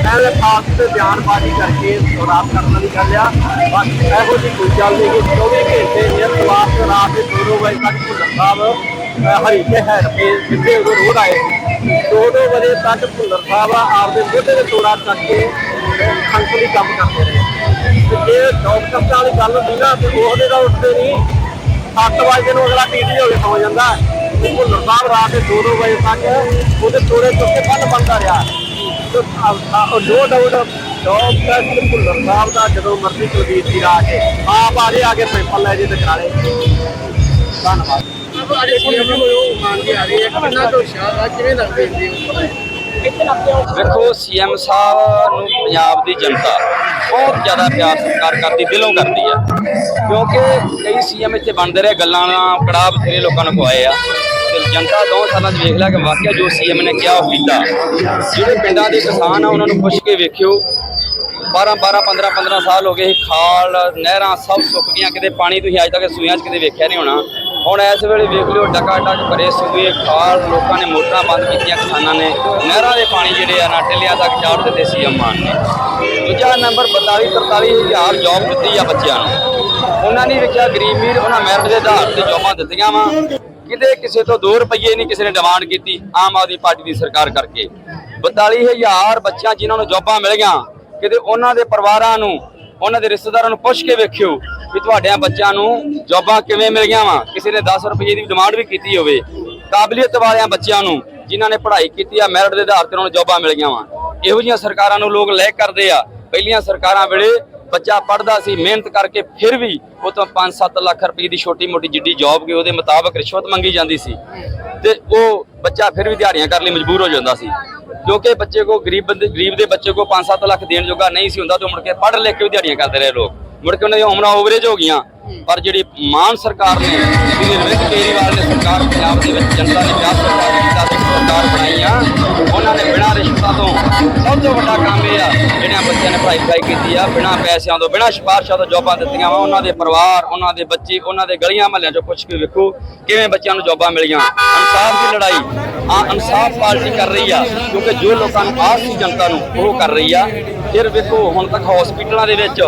ਐਵੇਂ ਖਾਸ ਤੇ ਬਿਆਨਬਾਜ਼ੀ ਕਰਕੇ ਸੁਰਾਤ ਕਰਨ ਦੀ ਗੱਲ ਆ। ਬਸ ਇਹੋ ਜਿਹੀ ਕੋਈ ਗੱਲ ਨਹੀਂ ਕਿ 24 ਘੰਟੇ ਨਿਰਸਵਾਰ ਤੇ ਰਾਤ ਦੇ 2 ਵਜੇ ਤੱਕ ਭੁੱਲਰ ਸਾਹਿਬ ਹਰੀ ਕੇ ਹੈ ਕੇ ਜਿੱਥੇ ਉਹ ਰੋਡ ਆਏ। ਦੋ ਦੋ ਵਜੇ ਤੱਕ ਭੁੱਲਰ ਸਾਹਿਬ ਆਪਦੇ ਮੋਢੇ ਦੇ ਤੋੜਾ ਚੱਕ ਕੇ ਖੰਕਲੀ ਕੰਮ ਕਰਦੇ ਰਹੇ। ਤੇ ਜੇ ਡਾਕਟਰ ਵਾਲੀ ਗੱਲ ਹੁੰਦੀ ਨਾ, ਤੇ ਉਹਦੇ ਦਾ ਉੱਠਦੇ ਨਹੀਂ 7 ਵਜੇ ਨੂੰ ਅਗਲਾ ਟੀਟੀ ਹੋ ਕੇ ਸੌ ਜਾਂਦਾ। ਤੇ ਭੁੱਲਰ ਸਾਹਿਬ ਰਾਤ ਦੇ 2-2 ਵਜੇ ਤੱਕ ਉਹਦੇ ਤੋੜੇ ਚੁੱਕ ਬੰਦ ਬੰਦਾ ਰਿਹਾ। No doubt doctor Bhullar Sahib ਦਾ ਜਦੋਂ ਮਰਜ਼ੀ ਕੁਲਦੀਪ ਜੀ ਆ ਕੇ, ਆਪ ਆ ਜੇ, ਆ ਕੇ ਪੇਪਰ ਲੈ ਜੇ ਤੇ ਕਰਾ ਲੈ। ਧੰਨਵਾਦ। ਵੇਖੋ ਸੀਐਮ ਸਾਹਿਬ ਨੂੰ ਪੰਜਾਬ ਦੀ ਜਨਤਾ ਬਹੁਤ ਜ਼ਿਆਦਾ ਪਿਆਰ, ਸਤਿਕਾਰ ਕਰਦੀ, ਦਿਲੋਂ ਕਰਦੀ ਆ। ਕਿਉਂਕਿ ਕਈ ਸੀਐਮ ਇੱਥੇ ਬਣਦੇ ਰਹੇ, ਗੱਲਾਂ ਨਾਲ ਕੜਾ ਬਥੇਰੇ ਲੋਕਾਂ ਨੂੰ ਖਵਾਏ ਆ। ਜਨਤਾ ਦੋ ਸਾਲਾਂ 'ਚ ਵੇਖ ਲਿਆ ਕਿ ਵਾਕਿਆ ਜੋ ਸੀਐਮ ਨੇ ਕਿਹਾ ਉਹ ਕੀਤਾ। ਜਿਹੜੇ ਪਿੰਡਾਂ ਦੇ ਕਿਸਾਨ ਆ, ਉਹਨਾਂ ਨੂੰ ਪੁੱਛ ਕੇ ਵੇਖਿਓ। 12 12 15 15 ਸਾਲ ਹੋ ਗਏ ਸੀ। ਖਾਲ, ਨਹਿਰਾਂ ਸਭ ਸੁੱਕ ਗਈਆਂ, ਕਿਤੇ ਪਾਣੀ ਤੁਸੀਂ ਅੱਜ ਤੱਕ ਸੂਇਆਂ 'ਚ ਕਿਤੇ ਵੇਖਿਆ ਨਹੀਂ ਹੋਣਾ। ਹੁਣ ਇਸ ਵੇਲੇ ਵੇਖ ਲਿਓ ਡਕਾ ਡਕ ਭਰੇ ਸੂਏ, ਖਾਲ, ਲੋਕਾਂ ਨੇ ਮੋਟਰਾਂ ਬੰਦ ਕੀਤੀਆਂ ਕਿਸਾਨਾਂ ਨੇ। ਨਹਿਰਾਂ ਦੇ ਪਾਣੀ ਜਿਹੜੇ ਆ ਨਾ ਤੱਕ ਚਾੜ ਦਿੱਤੇ ਸੀ ਅੰਮਾਨ ਨੇ। ਦੂਜਾ ਨੰਬਰ 42 43 ਹਜ਼ਾਰ ਜੌਬ ਦਿੱਤੀ ਆ ਬੱਚਿਆਂ ਨੂੰ। ਉਹਨਾਂ ਨੇ ਵੇਖਿਆ ਗਰੀਬ ਵੀਰ, ਉਹਨਾਂ ਮੈਰਿਟ ਦੇ ਆਧਾਰ ਤੇ ਜੌਬਾਂ ਦਿੱਤੀਆਂ ਵਾ। ਕਿਤੇ ਕਿਸੇ ਤੋਂ 2 ਰੁਪਏ ਨਹੀਂ ਕਿਸੇ ਨੇ ਡਿਮਾਂਡ ਕੀਤੀ, ਆਮ ਆਦਮੀ ਪਾਰਟੀ ਦੀ ਸਰਕਾਰ ਕਰਕੇ। 42000 ਬੱਚਿਆਂ ਜਿਨ੍ਹਾਂ ਨੂੰ ਜੌਬਾਂ ਮਿਲ ਗਈਆਂ, ਕਿਤੇ ਉਹਨਾਂ ਦੇ ਪਰਿਵਾਰਾਂ ਨੂੰ, ਉਹਨਾਂ ਦੇ ਰਿਸ਼ਤੇਦਾਰਾਂ ਨੂੰ ਪੁੱਛ ਕੇ ਵੇਖਿਓ ਵੀ ਤੁਹਾਡਿਆਂ ਬੱਚਿਆਂ ਨੂੰ ਜੌਬਾਂ ਕਿਵੇਂ ਮਿਲੀਆਂ ਵਾ? ਕਿਸੇ ਨੇ 10 ਰੁਪਏ ਦੀ ਡਿਮਾਂਡ ਵੀ ਕੀਤੀ ਹੋਵੇ। ਕਾਬਲੀਅਤ ਵਾਲਿਆਂ ਬੱਚਿਆਂ ਨੂੰ, ਜਿਨ੍ਹਾਂ ਨੇ ਪੜ੍ਹਾਈ ਕੀਤੀ ਆ ਮੈਰਿਟ ਦੇ ਆਧਾਰ ਤੇ ਉਹਨਾਂ ਨੂੰ ਜੌਬਾਂ ਮਿਲੀਆਂ ਵਾ। ਇਹੋ ਜਿਹੀਆਂ ਸਰਕਾਰਾਂ ਨੂੰ ਲੋਕ ਲੈ ਕਰਦੇ ਆ। ਪਹਿਲੀਆਂ ਸਰਕਾਰਾਂ ਵੇਲੇ ਬੱਚਾ ਪੜਦਾ ਸੀ, ਮਿਹਨਤ ਕਰਕੇ ਫਿਰ ਵੀ ਉਹ ਤੋਂ 5-7 ਲੱਖ ਰੁਪਏ ਦੀ ਛੋਟੀ ਮੋਟੀ ਜਿੱਡੀ ਜੌਬ ਗਈ ਉਹਦੇ ਮੁਤਾਬਕ ਰਿਸ਼ਵਤ ਮੰਗੀ ਜਾਂਦੀ ਸੀ। ਤੇ ਉਹ ਬੱਚਾ ਫਿਰ ਵੀ ਦਿਹਾੜੀਆਂ ਕਰਨ ਲਈ ਮਜਬੂਰ ਹੋ ਜਾਂਦਾ ਸੀ। ਕਿਉਂਕਿ ਬੱਚੇ ਕੋ ਗਰੀਬ ਬੰਦੇ, ਗਰੀਬ ਦੇ ਬੱਚੇ ਕੋ 5-7 ਲੱਖ ਦੇਣ ਜੋਗਾ ਨਹੀਂ ਸੀ ਹੁੰਦਾ, ਤੇ ਮੁੜ ਕੇ ਪੜ੍ਹ ਲਿਖ ਕੇ ਦਿਹਾੜੀਆਂ ਕਰਦੇ ਰਹੇ ਲੋਕ। ਮੁੜ ਕੇ ਉਹਨਾਂ ਦੀਆਂ ਉਮਰਾਂ ਓਵਰੇਜ ਹੋ ਗਈਆਂ। ਪਰ ਜਿਹੜੀ ਮਾਨ ਸਰਕਾਰ ਨੇ ਜਿਹਦੇ ਅਰਵਿੰਦ ਕੇਜਰੀਵਾਲ ਨੇ ਸਰਕਾਰ ਪੰਜਾਬ ਦੇ ਵਿੱਚ ਜਨਤਾ ਨੇ ਪਿਆਰ ਸਰਕਾਰ ਕੀਤਾ ਤੇ ਸਰਕਾਰ ਬਣਾਈ ਆ ਉਹਨਾਂ ਨੇ ਬਿਨਾਂ ਰਿਸ਼ਵਤਾਂ ਤੋਂ ਸਭ ਤੋਂ ਵੱਡਾ ਕੰਮ ਇਹ ਆ ਜਿਹੜਿਆਂ ਬੱਚਿਆਂ ਨੇ ਪੜ੍ਹਾਈ ਲਿਖਾਈ ਕੀਤੀ ਆ ਬਿਨਾਂ ਪੈਸਿਆਂ ਤੋਂ ਬਿਨਾਂ ਸਿਫਾਰਸ਼ਾਂ ਤੋਂ ਜੌਬਾਂ ਦਿੱਤੀਆਂ ਵਾ ਉਹਨਾਂ ਦੇ ਪਰਿਵਾਰ ਉਹਨਾਂ ਦੇ ਬੱਚੇ ਉਹਨਾਂ ਦੇ ਗਲੀਆਂ ਮਹੱਲਿਆਂ ਚੋਂ ਪੁੱਛ ਕੇ ਵੇਖੋ ਕਿਵੇਂ ਬੱਚਿਆਂ ਨੂੰ ਜੌਬਾਂ ਮਿਲੀਆਂ। ਇਨਸਾਫ ਦੀ ਲੜਾਈ ਆ ਇਨਸਾਫ ਪਾਰਟੀ ਕਰ ਰਹੀ ਆ ਕਿਉਂਕਿ ਜੋ ਲੋਕਾਂ ਨੂੰ ਆਸ ਸੀ ਜਨਤਾ ਨੂੰ ਉਹ ਕਰ ਰਹੀ ਆ। ਫਿਰ ਵੇਖੋ ਹੁਣ ਤੱਕ ਹਸਪੀਟਲਾਂ ਦੇ ਵਿੱਚ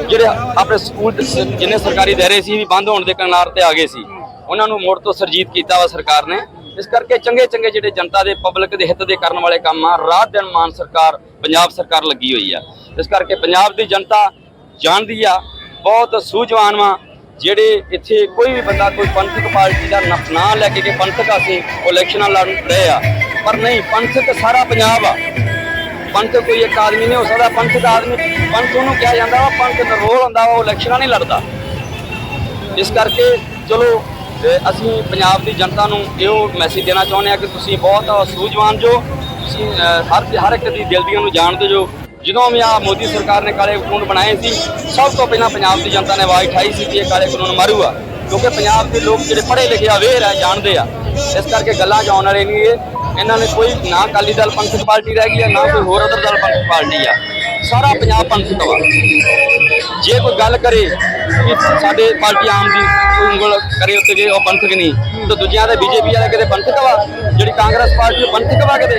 ਜਿਹੜੇ ਆਪਣੇ ਸਕੂਲ ਜਿੰਨੇ ਸਰਕਾਰੀ ਦਾਇਰੇ ਸੀ, ਵੀ ਬੰਦ ਹੋਣ ਦੇ ਕਿਨਾਰ ਤੇ ਆ ਗਏ ਸੀ। ਉਹਨਾਂ ਨੂੰ ਮੁੜ ਤੋਂ ਸਰਜੀਤ ਕੀਤਾ ਵਾ ਸਰਕਾਰ ਨੇ। ਇਸ ਕਰਕੇ ਚੰਗੇ ਚੰਗੇ ਜਿਹੜੇ ਜਨਤਾ ਦੇ ਪਬਲਿਕ ਦੇ ਹਿੱਤ ਦੇ ਕਰਨ ਵਾਲੇ ਕੰਮ ਆ, ਰਾਤ ਦਿਨ ਮਾਨ ਸਰਕਾਰ, ਪੰਜਾਬ ਸਰਕਾਰ ਲੱਗੀ ਹੋਈ ਆ। ਇਸ ਕਰਕੇ ਪੰਜਾਬ ਦੀ ਜਨਤਾ ਜਾਣਦੀ ਆ, ਬਹੁਤ ਸੂਝਵਾਨ ਵਾ, ਜਿਹੜੇ ਇੱਥੇ ਕੋਈ ਵੀ ਬੰਦਾ, ਕੋਈ ਪੰਥਕ ਪਾਰਟੀ ਦਾ ਨਾਂ ਲੈ ਕੇ ਕਿ ਪੰਥਕ ਅਸੀਂ, ਉਹ ਇਲੈਕਸ਼ਨਾਂ ਲੜ ਰਹੇ ਆ। ਪਰ ਨਹੀਂ, ਪੰਥਕ ਸਾਰਾ ਪੰਜਾਬ ਆ। ਪੰਥ ਕੋਈ ਇੱਕ ਆਦਮੀ ਨਹੀਂ ਹੋ ਸਕਦਾ, ਪੰਥ ਦਾ ਆਦਮੀ, ਪੰਥ ਉਹਨੂੰ ਕਿਹਾ ਜਾਂਦਾ ਵਾ, ਪੰਥ ਨਰੋਲ ਹੁੰਦਾ ਵਾ, ਉਹ ਇਲੈਕਸ਼ਨਾਂ ਨਹੀਂ ਲੜਦਾ। ਇਸ ਕਰਕੇ ਚਲੋ ਅਸੀਂ ਪੰਜਾਬ ਦੀ ਜਨਤਾ ਨੂੰ ਇਹੋ ਮੈਸੇਜ ਦੇਣਾ ਚਾਹੁੰਦੇ ਆ ਕਿ ਤੁਸੀਂ ਬਹੁਤ ਸੂਝਵਾਨ ਜੋ, ਤੁਸੀਂ ਹਰ ਹਰ ਇੱਕ ਦੀ ਦਿਲ ਦੀਆਂ ਨੂੰ ਜਾਣਦੇ ਜੋ। ਜਦੋਂ ਵੀ ਆ ਮੋਦੀ ਸਰਕਾਰ ਨੇ ਕਾਲੇ ਕਾਨੂੰਨ ਬਣਾਏ ਸੀ, ਸਭ ਤੋਂ ਪਹਿਲਾਂ ਪੰਜਾਬ ਦੀ ਜਨਤਾ ਨੇ ਆਵਾਜ਼ ਉਠਾਈ ਸੀ ਕਿ ਇਹ ਕਾਲੇ ਕਾਨੂੰਨ ਮਾਰੂਗਾ ਕਿਉਂਕਿ ਪੰਜਾਬ ਦੇ ਲੋਕ ਜਿਹੜੇ ਪੜ੍ਹੇ ਲਿਖੇ ਅਵੇਅਰ ਆ, ਜਾਣਦੇ ਆ। ਇਸ ਕਰਕੇ ਗੱਲਾਂ ਜਾਣ ਵਾਲੇ ਨਹੀਂ ਇਹ। ਇਹਨਾਂ ਨੇ ਕੋਈ ਨਾ ਅਕਾਲੀ ਦਲ, ਪੰਥਕ ਪਾਰਟੀ ਰਹਿ ਗਈ ਆ, ਨਾ ਕੋਈ ਹੋਰ ਅਦਰ ਦਲ, ਪੰਥਕ ਪਾਰਟੀ ਆ। ਸਾਰਾ ਪੰਜਾਬ ਪੰਥਕ ਵਾ ਜੇ ਕੋਈ ਗੱਲ ਕਰੇ ਕਿ ਸਾਡੇ ਪਾਰਟੀ ਆਮ ਦੀ ਉਂਗਲ ਕਰੇ ਉੱਤੇ ਜੇ ਉਹ ਪੰਥਕ ਨਹੀਂ, ਤਾਂ ਦੂਜਿਆਂ ਦੇ ਬੀਜੇਪੀ ਵਾਲੇ ਕਿਤੇ ਪੰਥਕ ਵਾ? ਜਿਹੜੀ ਕਾਂਗਰਸ ਪਾਰਟੀ ਉਹ ਪੰਥਕ ਵਾ ਕਿਤੇ?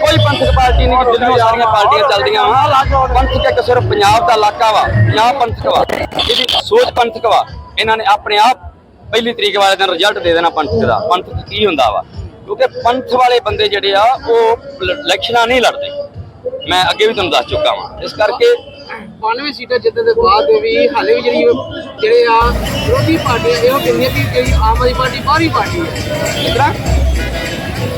ਕੋਈ ਪੰਥਕ ਪਾਰਟੀ ਨਹੀਂ ਕਿ ਦਿੱਲੀੋਂ ਸਾਰੀਆਂ ਪਾਰਟੀਆਂ ਚੱਲਦੀਆਂ ਵਾ। ਪੰਥਕ ਇੱਕ ਸਿਰਫ ਪੰਜਾਬ ਦਾ ਇਲਾਕਾ ਵਾ, ਪੰਜਾਬ ਪੰਥਕ ਵਾ। ਇਹਦੀ ਸੋਚ ਪੰਥਕ ਵਾ। ਇਹਨਾਂ ਨੇ ਆਪਣੇ ਆਪ ਪਹਿਲੀ ਤਰੀਕ ਵਾਲੇ ਦਿਨ ਰਿਜ਼ਲਟ ਦੇ ਦੇਣਾ ਪੰਥਕ ਦਾ। ਪੰਥਕ ਕੀ ਹੁੰਦਾ ਵਾ? ਕਿਉਂਕਿ ਪੰਥ ਵਾਲੇ ਬੰਦੇ ਜਿਹੜੇ ਆ ਉਹ ਇਲੈਕਸ਼ਨਾਂ ਨਹੀਂ ਲੜਦੇ। ਮੈਂ ਅੱਗੇ ਵੀ ਤੁਹਾਨੂੰ ਦੱਸ ਚੁੱਕਾ ਵਾਂ। ਇਸ ਕਰਕੇ 92 ਸੀਟਾਂ ਜਿੱਤਣ ਦੇ ਬਾਅਦ ਵੀ ਹਾਲੇ ਵੀ ਜਿਹੜੀ ਜਿਹੜੇ ਆ ਵਿਰੋਧੀ ਪਾਰਟੀਆਂ ਇਹੋ ਕਹਿੰਦੀਆਂ ਕਿ ਜਿਹੜੀ ਆਮ ਆਦਮੀ ਪਾਰਟੀ ਬਾਹਰੀ ਪਾਰਟੀ ਹੈ। ਤਰ੍ਹਾਂ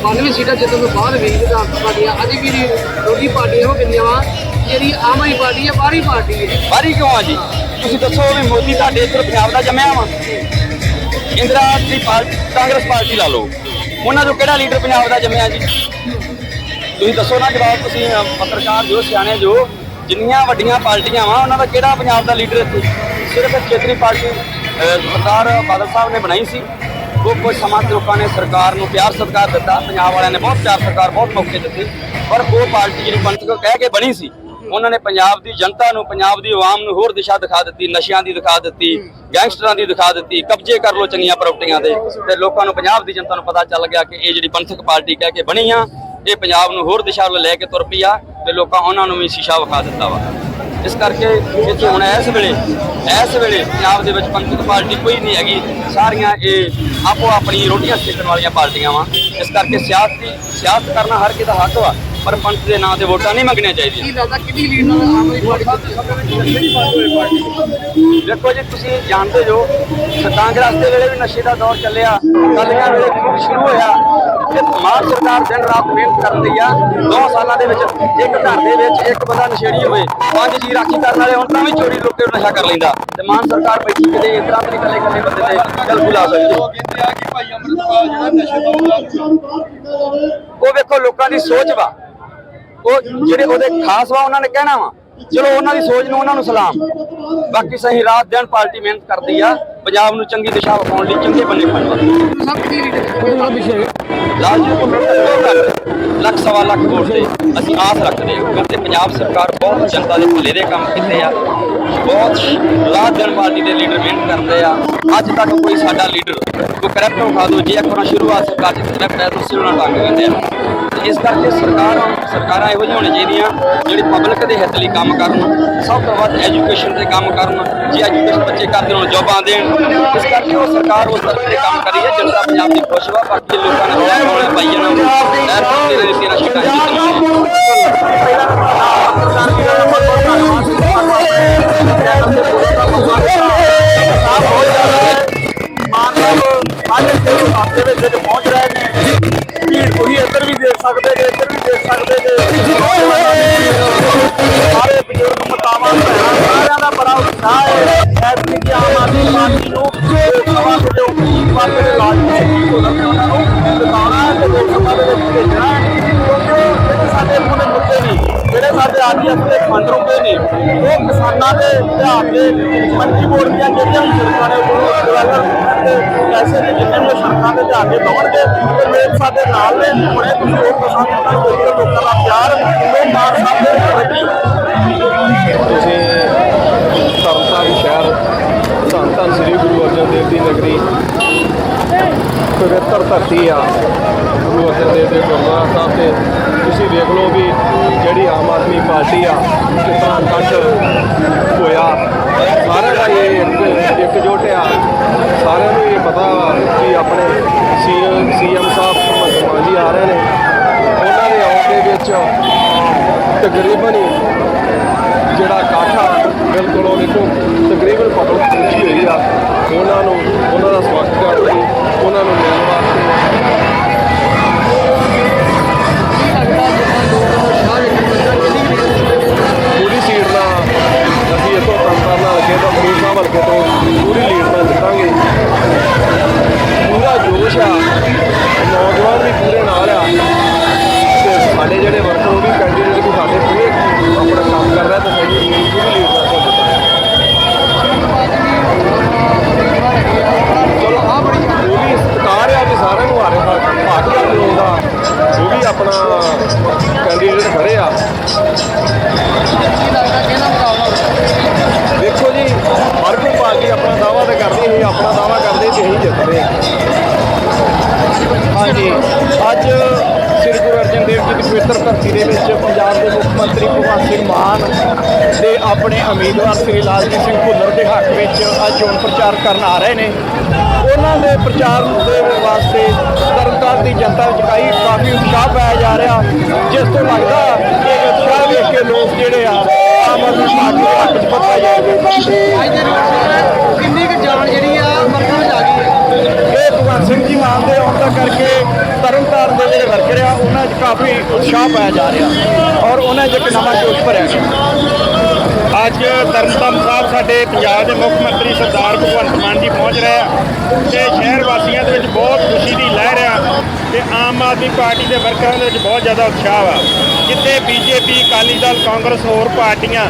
92 ਸੀਟਾਂ ਜਿੱਤਣ ਤੋਂ ਬਾਅਦ ਵੀ ਵਿਧਾਨ ਸਭਾ ਦੀਆਂ ਅਜੇ ਵੀ ਵਿਰੋਧੀ ਪਾਰਟੀਆਂ ਇਹੋ ਕਹਿੰਦੀਆਂ ਵਾ ਜਿਹੜੀ ਆਮ ਆਦਮੀ ਪਾਰਟੀ ਹੈ ਬਾਹਰੀ ਪਾਰਟੀ ਹੈ। ਬਾਰੀ ਕਿਉਂ ਆ ਜੀ? ਤੁਸੀਂ ਦੱਸੋ ਵੀ ਮੋਦੀ ਤੁਹਾਡੇ ਇੱਧਰ ਪੰਜਾਬ ਦਾ ਜੰਮਿਆ ਵਾ। ਇੰਦਰਾ ਦੀ ਪਾਰਟੀ ਕਾਂਗਰਸ ਪਾਰਟੀ ਲਾ ਲਓ। ਉਹਨਾਂ ਚੋਂ ਕਿਹੜਾ ਲੀਡਰ ਪੰਜਾਬ ਦਾ ਜੰਮਿਆ ਜੀ? ਤੁਸੀਂ ਦੱਸੋ ਨਾ ਜਵਾਬ, ਤੁਸੀਂ ਪੱਤਰਕਾਰ ਜੋ, ਸਿਆਣੇ ਜੋ, ਜਿੰਨੀਆਂ ਵੱਡੀਆਂ ਪਾਰਟੀਆਂ ਵਾ, ਉਹਨਾਂ ਦਾ ਕਿਹੜਾ ਪੰਜਾਬ ਦਾ ਲੀਡਰ ਇੱਥੇ ਸਿਰਫ ਖੇਤਰੀ ਪਾਰਟੀ ਸਰਦਾਰ ਬਾਦਲ ਸਾਹਿਬ ਨੇ ਬਣਾਈ ਸੀ। ਉਹ ਕੁਝ ਸਮਾਂ ਤੇ ਲੋਕਾਂ ਨੇ ਸਰਕਾਰ ਨੂੰ ਪਿਆਰ ਸਤਿਕਾਰ ਦਿੱਤਾ। ਪੰਜਾਬ ਵਾਲਿਆਂ ਨੇ ਬਹੁਤ ਪਿਆਰ ਸਤਿਕਾਰ, ਬਹੁਤ ਮੌਕੇ ਦਿੱਤੇ। ਪਰ ਉਹ ਪਾਰਟੀ ਜਿਹੜੀ ਪੰਥਕ ਕਹਿ ਕੇ ਬਣੀ ਸੀ। ਉਹਨਾਂ ਨੇ ਪੰਜਾਬ ਦੀ ਜਨਤਾ ਨੂੰ ਪੰਜਾਬ ਦੀ ਆਵਾਮ ਨੂੰ ਹੋਰ ਦਿਸ਼ਾ ਦਿਖਾ ਦਿੱਤੀ ਨਸ਼ਿਆਂ ਦੀ ਦਿਖਾ ਦਿੱਤੀ ਗੈਂਗਸਟਰਾਂ ਦੀ ਦਿਖਾ ਦਿੱਤੀ ਕਬਜ਼ੇ ਕਰ ਲੋ ਚੰਗੀਆਂ ਪ੍ਰਾਪਰਟੀਆਂ ਦੇ। ਤੇ ਲੋਕਾਂ ਨੂੰ ਪੰਜਾਬ ਦੀ ਜਨਤਾ ਨੂੰ ਪਤਾ ਚੱਲ ਗਿਆ ਕਿ ਇਹ ਜਿਹੜੀ ਪੰਥਕ ਪਾਰਟੀ ਕਹਿ ਕੇ ਬਣੀ ਆ ਇਹ ਪੰਜਾਬ ਨੂੰ ਹੋਰ ਦਿਸ਼ਾ ਵੱਲ ਲੈ ਕੇ ਤੁਰ ਪਈ ਆ ਤੇ ਲੋਕਾਂ ਉਹਨਾਂ ਨੂੰ ਵੀ ਸ਼ੀਸ਼ਾ ਵਿਖਾ ਦਿੱਤਾ ਵਾ। ਇਸ ਕਰਕੇ ਇੱਥੇ ਹੁਣ ਇਸ ਵੇਲੇ ਇਸ ਵੇਲੇ ਪੰਜਾਬ ਦੇ ਵਿੱਚ ਪੰਥਕ ਪਾਰਟੀ ਕੋਈ ਨਹੀਂ ਹੈਗੀ। ਸਾਰੀਆਂ ਇਹ ਆਪੋ ਆਪਣੀ ਰੋਟੀਆਂ ਸੇਕਣ ਵਾਲੀਆਂ ਪਾਰਟੀਆਂ ਵਾ। ਇਸ ਕਰਕੇ ਸਿਆਸਤ ਸਿਆਸਤ ਕਰਨਾ ਹਰ ਕਿਸੇ ਦਾ ਹੱਕ ਵਾ। ਪਰ ਪੰਥ ਦੇ ਨਾਂ ਤੇ ਵੋਟਾਂ ਨਹੀਂ ਮੰਗਣੀਆਂ ਚਾਹੀਦੀਆਂ। ਕੀ ਲੱਗਦਾ ਕਿੰਨੀ ਲੀਡ ਨਾਲ ਆਮ ਆਦਮੀ ਪਾਰਟੀ ਦੇਖੋ ਜੀ ਤੁਸੀਂ ਜਾਣਦੇ ਜੋ ਕਾਂਗਰਸ ਦੇ ਵੇਲੇ ਵੀ ਨਸ਼ੇ ਦਾ ਦੌਰ ਚੱਲਿਆ ਕਾਲੀਆਂ ਵੇਲੇ ਵੀ ਸ਼ੁਰੂ ਹੋਇਆ। ਤੇ ਮਾਨ ਸਰਕਾਰ ਦਿਨ ਰਾਤ ਮਿਹਨਤ ਕਰਦੀ ਆ ਦੋ ਸਾਲਾਂ ਦੇ ਵਿੱਚ ਇੱਕ ਘਰ ਦੇ ਵਿੱਚ ਇੱਕ ਬੰਦਾ ਨਸ਼ੇੜੀ ਹੋਵੇ ਪੰਜ ਜੀ ਰਾਖੀ ਕਰਨ ਵਾਲੇ ਹੁਣ ਤਾਂ ਵੀ ਚੋਰੀ ਲੁੱਟ ਕੇ ਨਸ਼ਾ ਕਰ ਲੈਂਦਾ। ਤੇ ਮਾਨ ਸਰਕਾਰ ਬੈਠੀ ਕਿਤੇ ਇਸ ਤਰ੍ਹਾਂ ਵੀ ਇਕੱਲੇ ਇਕੱਲੇ ਬੰਦੇ ਤੇ ਗੱਲ ਭੁਲਾ ਸਕਦੀ। ਉਹ ਵੇਖੋ ਲੋਕਾਂ ਦੀ ਸੋਚ ਵਾ ਉਹ ਜਿਹੜੇ ਉਹਦੇ ਖਾਸ ਵਾ ਉਹਨਾਂ ਨੇ ਕਹਿਣਾ ਵਾ। ਚਲੋ ਉਹਨਾਂ ਦੀ ਸੋਚ ਨੂੰ ਉਹਨਾਂ ਨੂੰ ਸਲਾਮ। ਬਾਕੀ ਸਹੀ ਰਾਤ ਦਿਨ ਪਾਰਟੀ ਮਿਹਨਤ ਕਰਦੀ ਆ ਪੰਜਾਬ ਨੂੰ ਚੰਗੀ ਦਿਸ਼ਾ ਵਿਖਾਉਣ ਲਈ ਚੰਗੇ ਬੰਨੇ ਵਾਸਤੇ। ਸਭ ਲੱਖ ਸਵਾ ਲੱਖ ਵੋਟ ਦੇ। ਅਸੀਂ ਆਸ ਰੱਖਦੇ ਹਾਂ ਕਿਉਂਕਿ ਪੰਜਾਬ ਸਰਕਾਰ ਬਹੁਤ ਜਨਤਾ ਦੇ ਭਲੇ ਦੇ ਕੰਮ ਕੀਤੇ ਆ। ਬਹੁਤ ਰਾਤ ਦਿਨ ਪਾਰਟੀ ਦੇ ਲੀਡਰ ਮਿਹਨਤ ਕਰਦੇ ਆ। ਅੱਜ ਤੱਕ ਕੋਈ ਸਾਡਾ ਲੀਡਰ ਕੋਈ ਕਰੈਕਟ ਉਠਾ ਦਿਓ ਜੇ ਇੱਕ ਵਾਰ ਸ਼ੁਰੂਆਤ ਸਰਕਾਰ ਚ ਕਰੈਕਟ ਹੈ ਤੁਸੀਂ ਉਹਨਾਂ ਟੰਗ ਦਿੰਦੇ ਆ। ਤੇ ਇਸ ਕਰਕੇ ਸਰਕਾਰ ਸਰਕਾਰਾਂ ਇਹੋ ਜਿਹੀਆਂ ਹੋਣੀਆਂ ਚਾਹੀਦੀਆਂ, ਜਿਹੜੀ ਪਬਲਿਕ ਦੇ ਹਿੱਤ ਲਈ ਕੰਮ ਕਰਨ, ਸਭ ਤੋਂ ਵੱਧ ਐਜੂਕੇਸ਼ਨ ਤੇ ਕੰਮ ਕਰਨ, ਜੇ ਐਜੂਕੇਸ਼ਨ ਬੱਚੇ ਕਰਦੇ ਹੋਣ ਜੋਬਾਂ ਦੇਣ ਇਸ ਕਰਕੇ ਉਹ ਸਰਕਾਰ ਉਸ ਤਰ੍ਹਾਂ ਦੇ ਕੰਮ ਕਰੀ ਹੈ, ਜਨਤਾ ਪੰਜਾਬ ਦੀ ਖੁਸ਼ ਵਾ, ਬਾਕੀ ਲੋਕਾਂ ਨੇ ਲੈ ਪਾਈ ਭੇਜਣਾ ਕਿਉਂਕਿ ਜਿਹੜੇ ਸਾਡੇ ਪੂਰੇ ਮੁੱਦੇ ਨੇ ਜਿਹੜੇ ਸਾਡੇ ਆਦੀਵਾਸੀ ਦੇ ਫੰਡ ਰੁਕੇ ਨੇ ਉਹ ਕਿਸਾਨਾਂ ਦੇ ਧਿਆਨ ਦੇ ਮੰਡੀ ਬੋਰਡ ਦੀਆਂ ਜਿਹੜੀਆਂ ਵੀ ਸੜਕਾਂ ਨੇ ਉਹ ਡਿਵੈਲਪਮੈਂਟ ਦੇ ਪੈਸੇ ਦੇ ਜਿੰਨੇ ਵੀ ਸੜਕਾਂ ਦੇ ਧਿਆਨ ਦੇ ਲਾਉਣਗੇ ਤੇ ਲੋਕ ਸਾਡੇ ਨਾਲ ਨੇ ਹੁਣੇ ਤੁਸੀਂ ਉਹ ਪਸੰਦ ਨਾਲ ਦੇਖੋ ਲੋਕਾਂ ਦਾ ਪਿਆਰ ਉਹ ਮਾਨ ਸਾਹਿਬ ਦੇ ਵੱਡੀ ਤੁਸੀਂ ਤਰਨਤਾਰਨ ਸ਼ਹਿਰ ਧੰਨ ਧੰਨ ਸ੍ਰੀ ਗੁਰੂ ਅਰਜਨ ਦੇਵ ਦੀ ਨਗਰੀ ਪਵਿੱਤਰ ਧਰਤੀ ਆ। ਗੁਰੂ ਅਰਜਨ ਦੇਵ ਦੇ ਗੁਰਦੁਆਰਾ ਸਾਹਿਬ ਤੇ ਤੁਸੀਂ ਵੇਖ ਲਓ ਵੀ ਜਿਹੜੀ ਆਮ ਆਦਮੀ ਪਾਰਟੀ ਆ ਕਿਸ ਤਰ੍ਹਾਂ ਕੱਟ ਹੋਇਆ। ਸਾਰਿਆਂ ਦਾ ਇਹ ਇੱਕ ਇਕਜੁੱਟ ਆ। ਸਾਰਿਆਂ ਨੂੰ ਇਹ ਪਤਾ ਕਿ ਆਪਣੇ ਸੀਐਮ ਸੀਐਮ ਸਾਹਿਬ ਭਗਵੰਤ ਮਾਨ ਜੀ ਆ ਰਹੇ ਨੇ। ਉਹਨਾਂ ਦੇ ਆਉਣ ਦੇ ਵਿੱਚ ਤਕਰੀਬਨ ਹੀ ਜਿਹੜਾ ਇਕੱਠ ਆ ਬਿਲਕੁਲ ਉਹ ਦੇਖੋ ਤਕਰੀਬਨ ਪਬਲਿਕ ਪਹੁੰਚੀ ਹੋਈ ਆ। ਉਹਨਾਂ ਨੂੰ ਉਹਨਾਂ ਦਾ ਸਵਾਗਤ ਕਰਨ ਲਈ ਉਹਨਾਂ ਨੂੰ ਮਿਲਣ ਵਾਸਤੇ ਹੱਕ ਵਿੱਚ ਅੱਜ ਚੋਣ ਪ੍ਰਚਾਰ ਕਰਨ ਆ ਰਹੇ ਨੇ। ਉਹਨਾਂ ਦੇ ਪ੍ਰਚਾਰ ਦੇ ਵਾਸਤੇ ਤਰਨਤਾਰਨ ਦੀ ਜਨਤਾ ਵਿੱਚ ਕਾਈ ਕਾਫੀ ਉਤਸ਼ਾਹ ਪਾਇਆ ਜਾ ਰਿਹਾ ਜਿਸ ਤੋਂ ਲੱਗਦਾ ਕਿ ਉਤਸ਼ਾਹ ਵੇਖ ਕੇ ਲੋਕ ਜਿਹੜੇ ਆ ਆਮ ਆਦਮੀ ਪਾਰਟੀ ਦੇ ਹੱਕ 'ਚ ਪਤਾ ਜਾਏਗਾ ਵਿੱਚ ਕਿੰਨੀ ਕੁ ਜਾਨ ਜਿਹੜੀ ਆ ਮਰਦਾਂ ਵਿੱਚ ਆ ਗਈ ਹੈ? ਇਹ ਭਗਵੰਤ ਸਿੰਘ ਜੀ ਮਾਨ ਦੇ ਆਉਣ ਦਾ ਕਰਕੇ ਤਰਨਤਾਰਨ ਦੇ ਜਿਹੜੇ ਵਰਕਰ ਆ ਉਹਨਾਂ 'ਚ ਕਾਫੀ ਉਤਸ਼ਾਹ ਪਾਇਆ ਜਾ ਰਿਹਾ ਔਰ ਉਹਨਾਂ 'ਚ ਇੱਕ ਨਵਾਂ ਜੋਸ਼ ਭਰਿਆ ਗਿਆ। ਅੱਜ ਤਰਨਤਾਰਨ ਸਾਹਿਬ ਸਾਡੇ ਪੰਜਾਬ ਦੇ ਮੁੱਖ ਮੰਤਰੀ ਸਰਦਾਰ ਭਗਵੰਤ ਮਾਨ ਜੀ ਪਹੁੰਚ ਰਹੇ ਆ ਤੇ ਸ਼ਹਿਰ ਵਾਸੀਆਂ ਦੇ ਵਿੱਚ ਬਹੁਤ ਖੁਸ਼ੀ ਦੀ ਲਹਿਰ ਆ ਤੇ ਆਮ ਆਦਮੀ ਪਾਰਟੀ ਦੇ ਵਰਕਰਾਂ ਦੇ ਵਿੱਚ ਬਹੁਤ ਜ਼ਿਆਦਾ ਉਤਸ਼ਾਹ ਆ। ਜਿੱਥੇ ਬੀਜੇਪੀ, ਅਕਾਲੀ ਦਲ, ਕਾਂਗਰਸ ਹੋਰ ਪਾਰਟੀਆਂ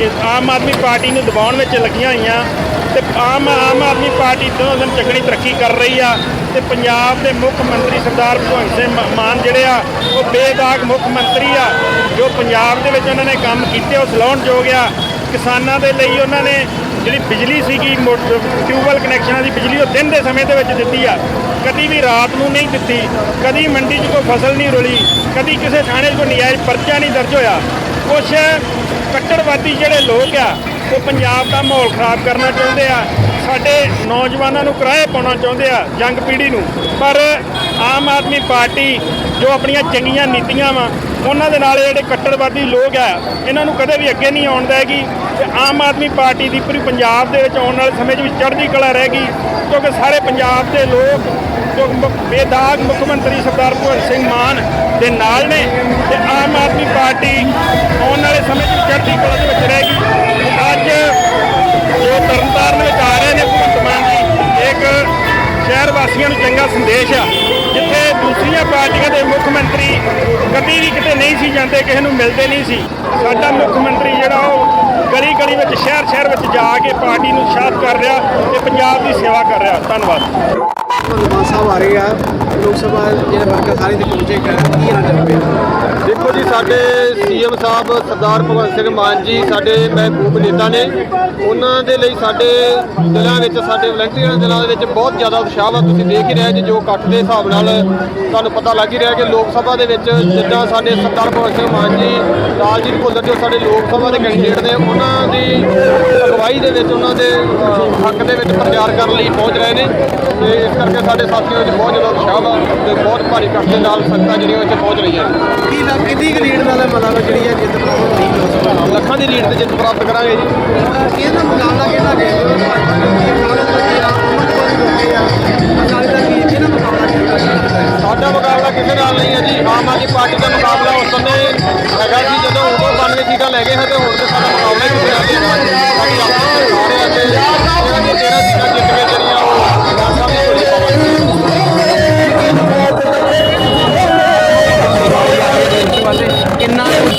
ਇਸ ਆਮ ਆਦਮੀ ਪਾਰਟੀ ਨੂੰ ਦਬਾਉਣ ਵਿੱਚ ਲੱਗੀਆਂ ਹੋਈਆਂ ਤੇ ਆਮ ਆਮ ਆਦਮੀ ਪਾਰਟੀ ਦਿਨੋਂ ਦਿਨ ਚੱਕਣੀ ਤਰੱਕੀ ਕਰ ਰਹੀ ਆ ਤੇ ਪੰਜਾਬ ਦੇ ਮੁੱਖ ਮੰਤਰੀ ਸਰਦਾਰ ਭਗਵੰਤ ਸਿੰਘ ਮਾਨ ਜਿਹੜੇ ਆ, ਉਹ ਬੇਦਾਗ ਮੁੱਖ ਮੰਤਰੀ ਆ, ਜੋ ਪੰਜਾਬ ਦੇ ਵਿੱਚ ਉਹਨਾਂ ਨੇ ਕੰਮ ਕੀਤੇ, ਉਹ ਸਲਾਉਣਯੋਗ ਆ। ਕਿਸਾਨਾਂ ਦੇ ਲਈ ਉਹਨਾਂ ਨੇ ਜਿਹੜੀ ਬਿਜਲੀ ਸੀਗੀ ਮੋਟਰ ਟਿਊਬਵੈਲ ਕਨੈਕਸ਼ਨਾਂ ਦੀ ਬਿਜਲੀ, ਉਹ ਦਿਨ ਦੇ ਸਮੇਂ ਦੇ ਵਿੱਚ ਦਿੱਤੀ ਆ। ਕਦੀ ਵੀ ਰਾਤ ਨੂੰ ਨਹੀਂ ਦਿੱਤੀ, ਕਦੀ ਮੰਡੀ 'ਚ ਕੋਈ ਫਸਲ ਨਹੀਂ ਰੁਲੀ, ਕਦੀ ਕਿਸੇ ਥਾਣੇ 'ਚ ਕੋਈ ਨਜਾਇਜ਼ ਪਰਚਾ ਨਹੀਂ ਦਰਜ ਹੋਇਆ। ਕੁਛ ਕੱਟੜਵਾਦੀ ਜਿਹੜੇ ਲੋਕ ਆ ਉਹ ਪੰਜਾਬ ਦਾ ਮਾਹੌਲ ਖਰਾਬ ਕਰਨਾ ਚਾਹੁੰਦੇ ਆ, ਸਾਡੇ ਨੌਜਵਾਨਾਂ ਨੂੰ ਕਿਰਾਏ ਪਾਉਣਾ ਚਾਹੁੰਦੇ ਆ ਯੰਗ ਪੀੜ੍ਹੀ ਨੂੰ। ਪਰ ਆਮ ਆਦਮੀ ਪਾਰਟੀ ਜੋ ਆਪਣੀਆਂ ਚੰਗੀਆਂ ਨੀਤੀਆਂ ਵਾ, ਉਹਨਾਂ ਦੇ ਨਾਲ ਜਿਹੜੇ ਕੱਟੜਵਾਦੀ ਲੋਕ ਆ, ਇਹਨਾਂ ਨੂੰ ਕਦੇ ਵੀ ਅੱਗੇ ਨਹੀਂ ਆਉਣ ਦੇਗੀ ਤੇ ਆਮ ਆਦਮੀ ਪਾਰਟੀ ਦੀ ਪੂਰੀ ਪੰਜਾਬ ਦੇ ਵਿੱਚ ਆਉਣ ਵਾਲੇ ਸਮੇਂ 'ਚ ਵੀ ਚੜ੍ਹਦੀ ਕਲਾ ਰਹੇਗੀ, ਕਿਉਂਕਿ ਸਾਰੇ ਪੰਜਾਬ ਦੇ ਲੋਕ ਬੇਦਾਗ ਮੁੱਖ ਮੰਤਰੀ ਸਰਦਾਰ ਭਗਵੰਤ ਸਿੰਘ ਮਾਨ ਦੇ ਨਾਲ ਨੇ ਤੇ ਆਮ ਆਦਮੀ ਪਾਰਟੀ ਆਉਣ ਵਾਲੇ ਸਮੇਂ 'ਚ ਚੜ੍ਹਦੀ ਕਲਾ ਦੇ ਵਿੱਚ ਰਹੇਗੀ ਅੱਜ ਜੋ ਤਰਨਤਾਰਨ ਵਿੱਚ ਆ ਰਹੇ ਨੇ ਭਗਵੰਤ ਮਾਨ ਜੀ, ਇੱਕ ਸ਼ਹਿਰ ਵਾਸੀਆਂ ਨੂੰ ਚੰਗਾ ਸੰਦੇਸ਼ ਆ, ਜਿੱਥੇ ਦੂਸਰੀਆਂ ਪਾਰਟੀਆਂ ਦੇ ਮੁੱਖ ਮੰਤਰੀ ਕਦੀ ਵੀ ਕਿਤੇ ਨਹੀਂ ਸੀ ਜਾਂਦੇ, ਕਿਸੇ ਨੂੰ ਮਿਲਦੇ ਨਹੀਂ ਸੀ। ਸਾਡਾ ਮੁੱਖ ਮੰਤਰੀ ਜਿਹੜਾ ਉਹ ਗਲੀ ਗਲੀ ਵਿੱਚ, ਸ਼ਹਿਰ ਸ਼ਹਿਰ ਵਿੱਚ ਜਾ ਕੇ ਪਾਰਟੀ ਨੂੰ ਉਤਸ਼ਾਹਿਤ ਕਰ ਰਿਹਾ ਤੇ ਪੰਜਾਬ ਦੀ ਸੇਵਾ ਕਰ ਰਿਹਾ। ਧੰਨਵਾਦ। ਧੰਨਵਾਦ ਸਾਹਿਬ ਆ ਰਹੇ ਆ। ਲੋਕ ਸਭਾ ਜਿਹੜੇ ਵਰਕਰ ਸਾਰੇ ਤੇ ਪਹੁੰਚੇ ਕਰ ਕੀ ਹਾਲ ਚੱਲ ਪਿਆ ਦੇਖੋ ਜੀ, ਸਾਡੇ ਸੀਐਮ ਸਾਹਿਬ ਸਰਦਾਰ ਭਗਵੰਤ ਸਿੰਘ ਮਾਨ ਜੀ, ਸਾਡੇ ਮਹਿਬੂਬ ਨੇਤਾ ਨੇ। ਉਹਨਾਂ ਦੇ ਲਈ ਸਾਡੇ ਦਿਲਾਂ ਵਿੱਚ, ਸਾਡੇ ਵਲੰਟੀਅਰਾਂ ਦੇ ਦਿਲਾਂ ਦੇ ਵਿੱਚ ਬਹੁਤ ਜ਼ਿਆਦਾ ਉਤਸ਼ਾਹ ਵਾ। ਤੁਸੀਂ ਦੇਖ ਹੀ ਰਹੇ ਜੀ, ਜੋ ਇਕੱਠ ਦੇ ਹਿਸਾਬ ਨਾਲ ਤੁਹਾਨੂੰ ਪਤਾ ਲੱਗ ਹੀ ਰਿਹਾ ਕਿ ਲੋਕ ਸਭਾ ਦੇ ਵਿੱਚ ਜਿੱਦਾਂ ਸਾਡੇ ਸਰਦਾਰ ਭਗਵੰਤ ਸਿੰਘ ਮਾਨ ਜੀ ਲਾਲਜੀਤ ਭੁੱਲਰ ਜੋ ਸਾਡੇ ਲੋਕ ਸਭਾ ਦੇ ਕੈਂਡੀਡੇਟ ਨੇ, ਉਹਨਾਂ ਦੀ ਅਗਵਾਈ ਦੇ ਵਿੱਚ, ਉਹਨਾਂ ਦੇ ਹੱਕ ਦੇ ਵਿੱਚ ਪ੍ਰਚਾਰ ਕਰਨ ਲਈ ਪਹੁੰਚ ਰਹੇ ਨੇ। ਤੇ ਇਸ ਕਰਕੇ ਸਾਡੇ ਸਾਥੀਆਂ ਵਿੱਚ ਬਹੁਤ ਜ਼ਿਆਦਾ ਉਤਸ਼ਾਹ ਵਾ ਤੇ ਬਹੁਤ ਭਾਰੀ ਇਕੱਠ ਦੇ ਨਾਲ ਸੰਗਤਾਂ ਜਿਹੜੀਆਂ ਇੱਥੇ ਪਹੁੰਚ ਰਹੀਆਂ ਕੀ ਲੱਗ ਕਿੰਨੀ ਕੁ ਲੀਡ ਨਾਲ ਮਤਲਬ ਜਿਹੜੀ ਹੈ ਜਿੱਤ ਪ੍ਰਾਪਤ ਲੱਖਾਂ ਦੀ ਲੀਡ ਤੇ ਜਿੱਤ ਪ੍ਰਾਪਤ ਕਰਾਂਗੇ ਜੀ। ਇਹਦਾ ਮੁਕਾਬਲਾ ਕਿਹਦਾ ਸਾਡਾ ਮੁਕਾਬਲਾ ਕਿਸੇ ਨਾਲ ਨਹੀਂ ਹੈ ਜੀ। ਆਮ ਆਦਮੀ ਪਾਰਟੀ ਦਾ ਮੁਕਾਬਲਾ ਉਸ ਸਮੇਂ ਹੈਗਾ ਸੀ ਜਦੋਂ ਉਦੋਂ 92 ਸੀਟਾਂ ਲੈ ਗਏ ਹੈ ਤੇ ਹੁਣ ਤੇ ਸਾਡਾ ਮੁਕਾਬਲਾ ਹੀ ਕਿਸੇ ਨਾਲ ਨਹੀਂ ਹੈ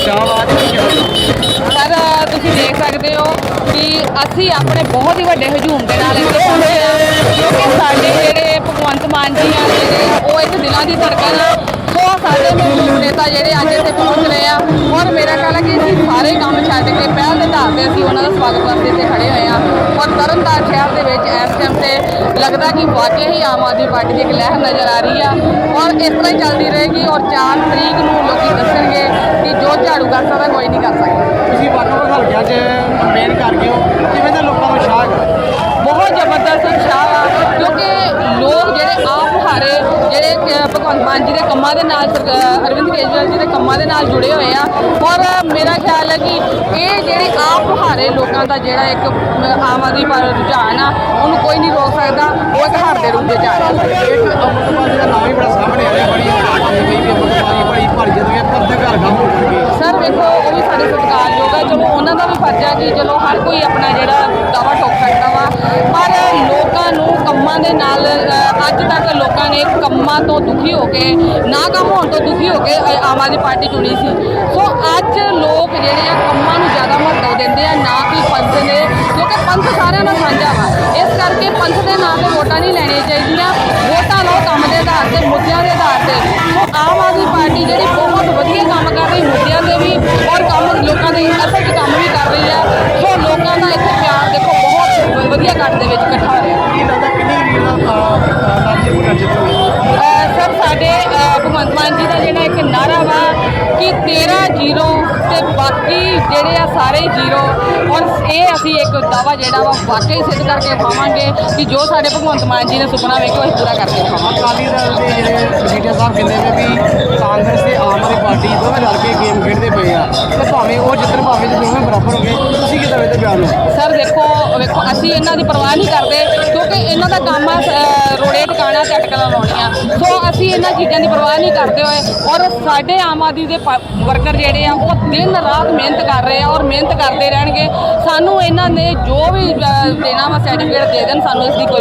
ਸਰ, ਤੁਸੀਂ ਦੇਖ ਸਕਦੇ ਹੋ ਕਿ ਅਸੀਂ ਆਪਣੇ ਬਹੁਤ ਹੀ ਵੱਡੇ ਹਜੂਮ ਦੇ ਨਾਲ ਇੱਥੇ ਪਹੁੰਚੇ ਹਾਂ ਕਿਉਂਕਿ ਸਾਡੇ ਜਿਹੜੇ ਭਗਵੰਤ ਮਾਨ ਜੀ ਆ, ਜਿਹੜੇ ਉਹ ਇੱਕ ਦਿਲਾਂ ਦੀ ਧੜਕਣ ਆ। ਸੋ ਸਾਡੇ ਮਹਿਬੂਬ ਨੇਤਾ ਜਿਹੜੇ ਅੱਜ ਇੱਥੇ ਪਹੁੰਚ ਰਹੇ ਆ, ਔਰ ਮੇਰਾ ਖਿਆਲ ਹੈ ਕਿ ਅਸੀਂ ਸਾਰੇ ਕੰਮ ਛੱਡ ਕੇ ਪਹਿਲ ਦੇ ਆਧਾਰ ਤੇ ਅਸੀਂ ਉਹਨਾਂ ਦਾ ਸਵਾਗਤ ਵਾਸਤੇ ਇੱਥੇ ਖੜੇ ਹੋਏ ਆ। ਔਰ ਤਰਨਤਾਰਨ ਸ਼ਹਿਰ ਦੇ ਵਿੱਚ ਇਸ ਟਾਈਮ ਤੇ ਲੱਗਦਾ ਕਿ ਵਾਕਈ ਹੀ ਆਮ ਆਦਮੀ ਪਾਰਟੀ ਦੀ ਇੱਕ ਲਹਿਰ ਨਜ਼ਰ ਆ ਰਹੀ ਆ। ਔਰ ਇਸ ਤਰ੍ਹਾਂ ਹੀ ਚੱਲਦੀ ਰਹੇਗੀ ਔਰ 4 ਤਰੀਕ ਨੂੰ ਲੋਕੀ ਦੱਸਣਗੇ ਕਿ ਜੋ ਝਾੜੂ ਕਰ ਸਕਦਾ ਕੋਈ ਨਹੀਂ ਕਰ ਸਕਦਾ। ਤੁਸੀਂ ਵੱਖ ਵੱਖ ਹਲਕਿਆਂ 'ਚ ਕੰਪੇਨ ਕਰ ਗਏ ਹੋ ਕਿਵੇਂ ਦਾ ਲੋਕਾਂ ਨੂੰ ਉਤਸ਼ਾਹ ਹੈ ਬਹੁਤ ਜ਼ਬਰਦਸਤ ਉਤਸ਼ਾਹ ਆ ਕਿਉਂਕਿ ਲੋਕ ਜਿਹੜੇ ਆਪ ਹਾਰੇ ਜਿਹੜੇ ਭਗਵੰਤ ਮਾਨ ਜੀ ਦੇ ਕੰਮਾਂ ਦੇ ਨਾਲ ਅਰਵਿੰਦ ਕੇਜਰੀਵਾਲ ਜੀ ਦੇ ਕੰਮਾਂ ਦੇ ਨਾਲ ਜੁੜੇ ਹੋਏ ਆ। ਔਰ ਮੇਰਾ ਖਿਆਲ ਹੈ ਕਿ ਇਹ ਜਿਹੜੇ ਆਪ ਹਾਰੇ ਲੋਕਾਂ ਦਾ ਜਿਹੜਾ ਇੱਕ ਆਮ ਆਦਮੀ ਪਾਰਟੀ ਰੁਝਾਨ ਆ ਉਹਨੂੰ ਕੋਈ ਨਹੀਂ ਰੋਕ ਸਕਦਾ। ਉਹ ਇੱਕ ਹਾਰ ਦੇ ਰੂਪ ਵਿੱਚ ਆ ਰਿਹਾ ਇੱਕ ਅਮਰਪਾਲ ਦਾ ਨਾਮ ਹੀ ਬੜਾ ਸਾਹਮਣੇ ਆ ਰਿਹਾ ਬੜੀ ਹੋ ਸਰ ਵੇਖੋ ਉਹ ਵੀ ਸਾਡੇ ਸਤਿਕਾਰਯੋਗ ਆ। ਚਲੋ ਉਹਨਾਂ ਦਾ ਵੀ ਫਰਜ਼ ਹੈ ਕਿ ਚਲੋ ਹਰ ਕੋਈ ਆਪਣਾ ਜਿਹੜਾ ਦਾਵਾ ਠੋਕ ਸਕਦਾ ਵਾ। ਪਰ ਲੋਕਾਂ ਨੂੰ ਕੰਮਾਂ ਦੇ ਨਾਲ ਅੱਜ ਤੱਕ ਲੋਕਾਂ ਨੇ ਕੰਮਾਂ ਤੋਂ ਦੁਖੀ ਹੋ ਕੇ, ਨਾ ਕੰਮ ਹੋਣ ਤੋਂ ਦੁਖੀ ਹੋ ਕੇ ਆਮ ਆਦਮੀ ਪਾਰਟੀ ਚੁਣੀ ਸੀ। ਸੋ ਅੱਜ ਲੋਕ ਜਿਹੜੇ ਆ, ਕੰਮਾਂ ਨੂੰ ਜ਼ਿਆਦਾ ਮਹੱਤਵ ਦਿੰਦੇ ਆ, ਨਾ ਕਿ ਪੰਥ ਨੇ, ਕਿਉਂਕਿ ਪੰਥ ਸਾਰਿਆਂ ਨਾਲ ਸਾਂਝਾ ਵਾ। ਇਸ ਕਰਕੇ ਪੰਥ ਦੇ ਨਾਂ ਤੇ ਵੋਟਾਂ ਨਹੀਂ ਲੈਣੀਆਂ ਚਾਹੀਦੀਆਂ। ਵੋਟਾਂ ਲਓ ਕੰਮ ਦੇ ਆਧਾਰ ਤੇ, ਮੁੱਦਿਆਂ ਦੇ ਆਧਾਰ ਤੇ। ਸੋ ਆਮ ਆਦਮੀ ਪਾਰਟੀ ਜਿਹੜੀ ਬਹੁਤ ਵਧੀਆ ਕੰਮ ਕਰ ਰਹੀ, ਮੁੱਦਿਆਂ ਦੇ ਵੀ, ਔਰ ਕੰਮ ਲੋਕਾਂ ਦੇ ਅਸਲ ਕੰਮ ਵੀ ਕਰ ਰਹੀ ਆ। ਮਾਨ ਜੀ ਦਾ ਜਿਹੜਾ ਇੱਕ ਨਾਰਾ ਵਾ ਕਿ 13 ਜ਼ੀਰੋ ਬਾਕੀ ਜਿਹੜੇ ਆ ਸਾਰੇ ਜ਼ੀਰੋ ਔਰ ਇਹ ਅਸੀਂ ਇੱਕ ਦਾਵਾ ਜਿਹੜਾ ਵਾ ਵਾਕਈ ਸਿੱਧ ਕਰਕੇ ਖਾਵਾਂਗੇ ਕਿ ਜੋ ਸਾਡੇ ਭਗਵੰਤ ਮਾਨ ਜੀ ਨੇ ਸੁਪਨਾ ਵੇਖਿਆ ਉਹ ਅਸੀਂ ਪੂਰਾ ਕਰਕੇ ਖਾਵਾਂਗੇ ਅਕਾਲੀ ਦਲ ਦੇ ਜਿਹੜੇ ਮਜੀਠੀਆ ਸਾਹਿਬ ਕਹਿੰਦੇ ਨੇ ਵੀ ਕਾਂਗਰਸ ਤੇ ਆਮ ਆਦਮੀ ਪਾਰਟੀ ਦੋਵੇਂ ਰਲ ਕੇ ਗੇਮ ਖੇਡਦੇ ਪਏ ਆ। ਤੇ ਭਾਵੇਂ ਉਹ ਜਿੱਤਣ ਭਾਵੇਂ ਜੇ ਦੋਵੇਂ ਬਰਾਬਰ ਹੋ ਗਏ ਤੁਸੀਂ ਕਿਦਾਂ ਵੇਖਦੇ ਬਿਆਨ ਨੂੰ ਸਰ ਦੇਖੋ ਵੇਖੋ ਅਸੀਂ ਇਹਨਾਂ ਦੀ ਪਰਵਾਹ ਨਹੀਂ ਕਰਦੇ ਕਿਉਂਕਿ ਇਹਨਾਂ ਦਾ ਕੰਮ ਆ ਰੋੜੇ ਟਿਕਾਣਾ ਤੇ ਅਟਕਲਾਂ ਲਾਉਣੀਆਂ। ਸੋ ਅਸੀਂ ਇਹਨਾਂ ਚੀਜ਼ਾਂ ਦੀ ਪਰਵਾਹ ਨਹੀਂ ਕਰਦੇ ਹੋਏ ਔਰ ਸਾਡੇ ਆਮ ਆਦਮੀ ਦੇ ਵਰਕਰ ਜਿਹੜੇ ਆ ਉਹ ਦਿਨ ਰਾਤ ਮਿਹਨਤ ਕਰ ਰਹੇ ਆ ਔਰ ਮਿਹਨਤ ਕਰਦੇ ਰਹਿਣਗੇ। ਸਾਨੂੰ ਇਹਨਾਂ ਨੇ ਜੋ ਵੀ ਦੇਣਾ ਵਾ ਸਰਟੀਫਿਕੇਟ ਦੇ ਦੇਣ, ਸਾਨੂੰ ਇਸ ਦੀ ਕੋਈ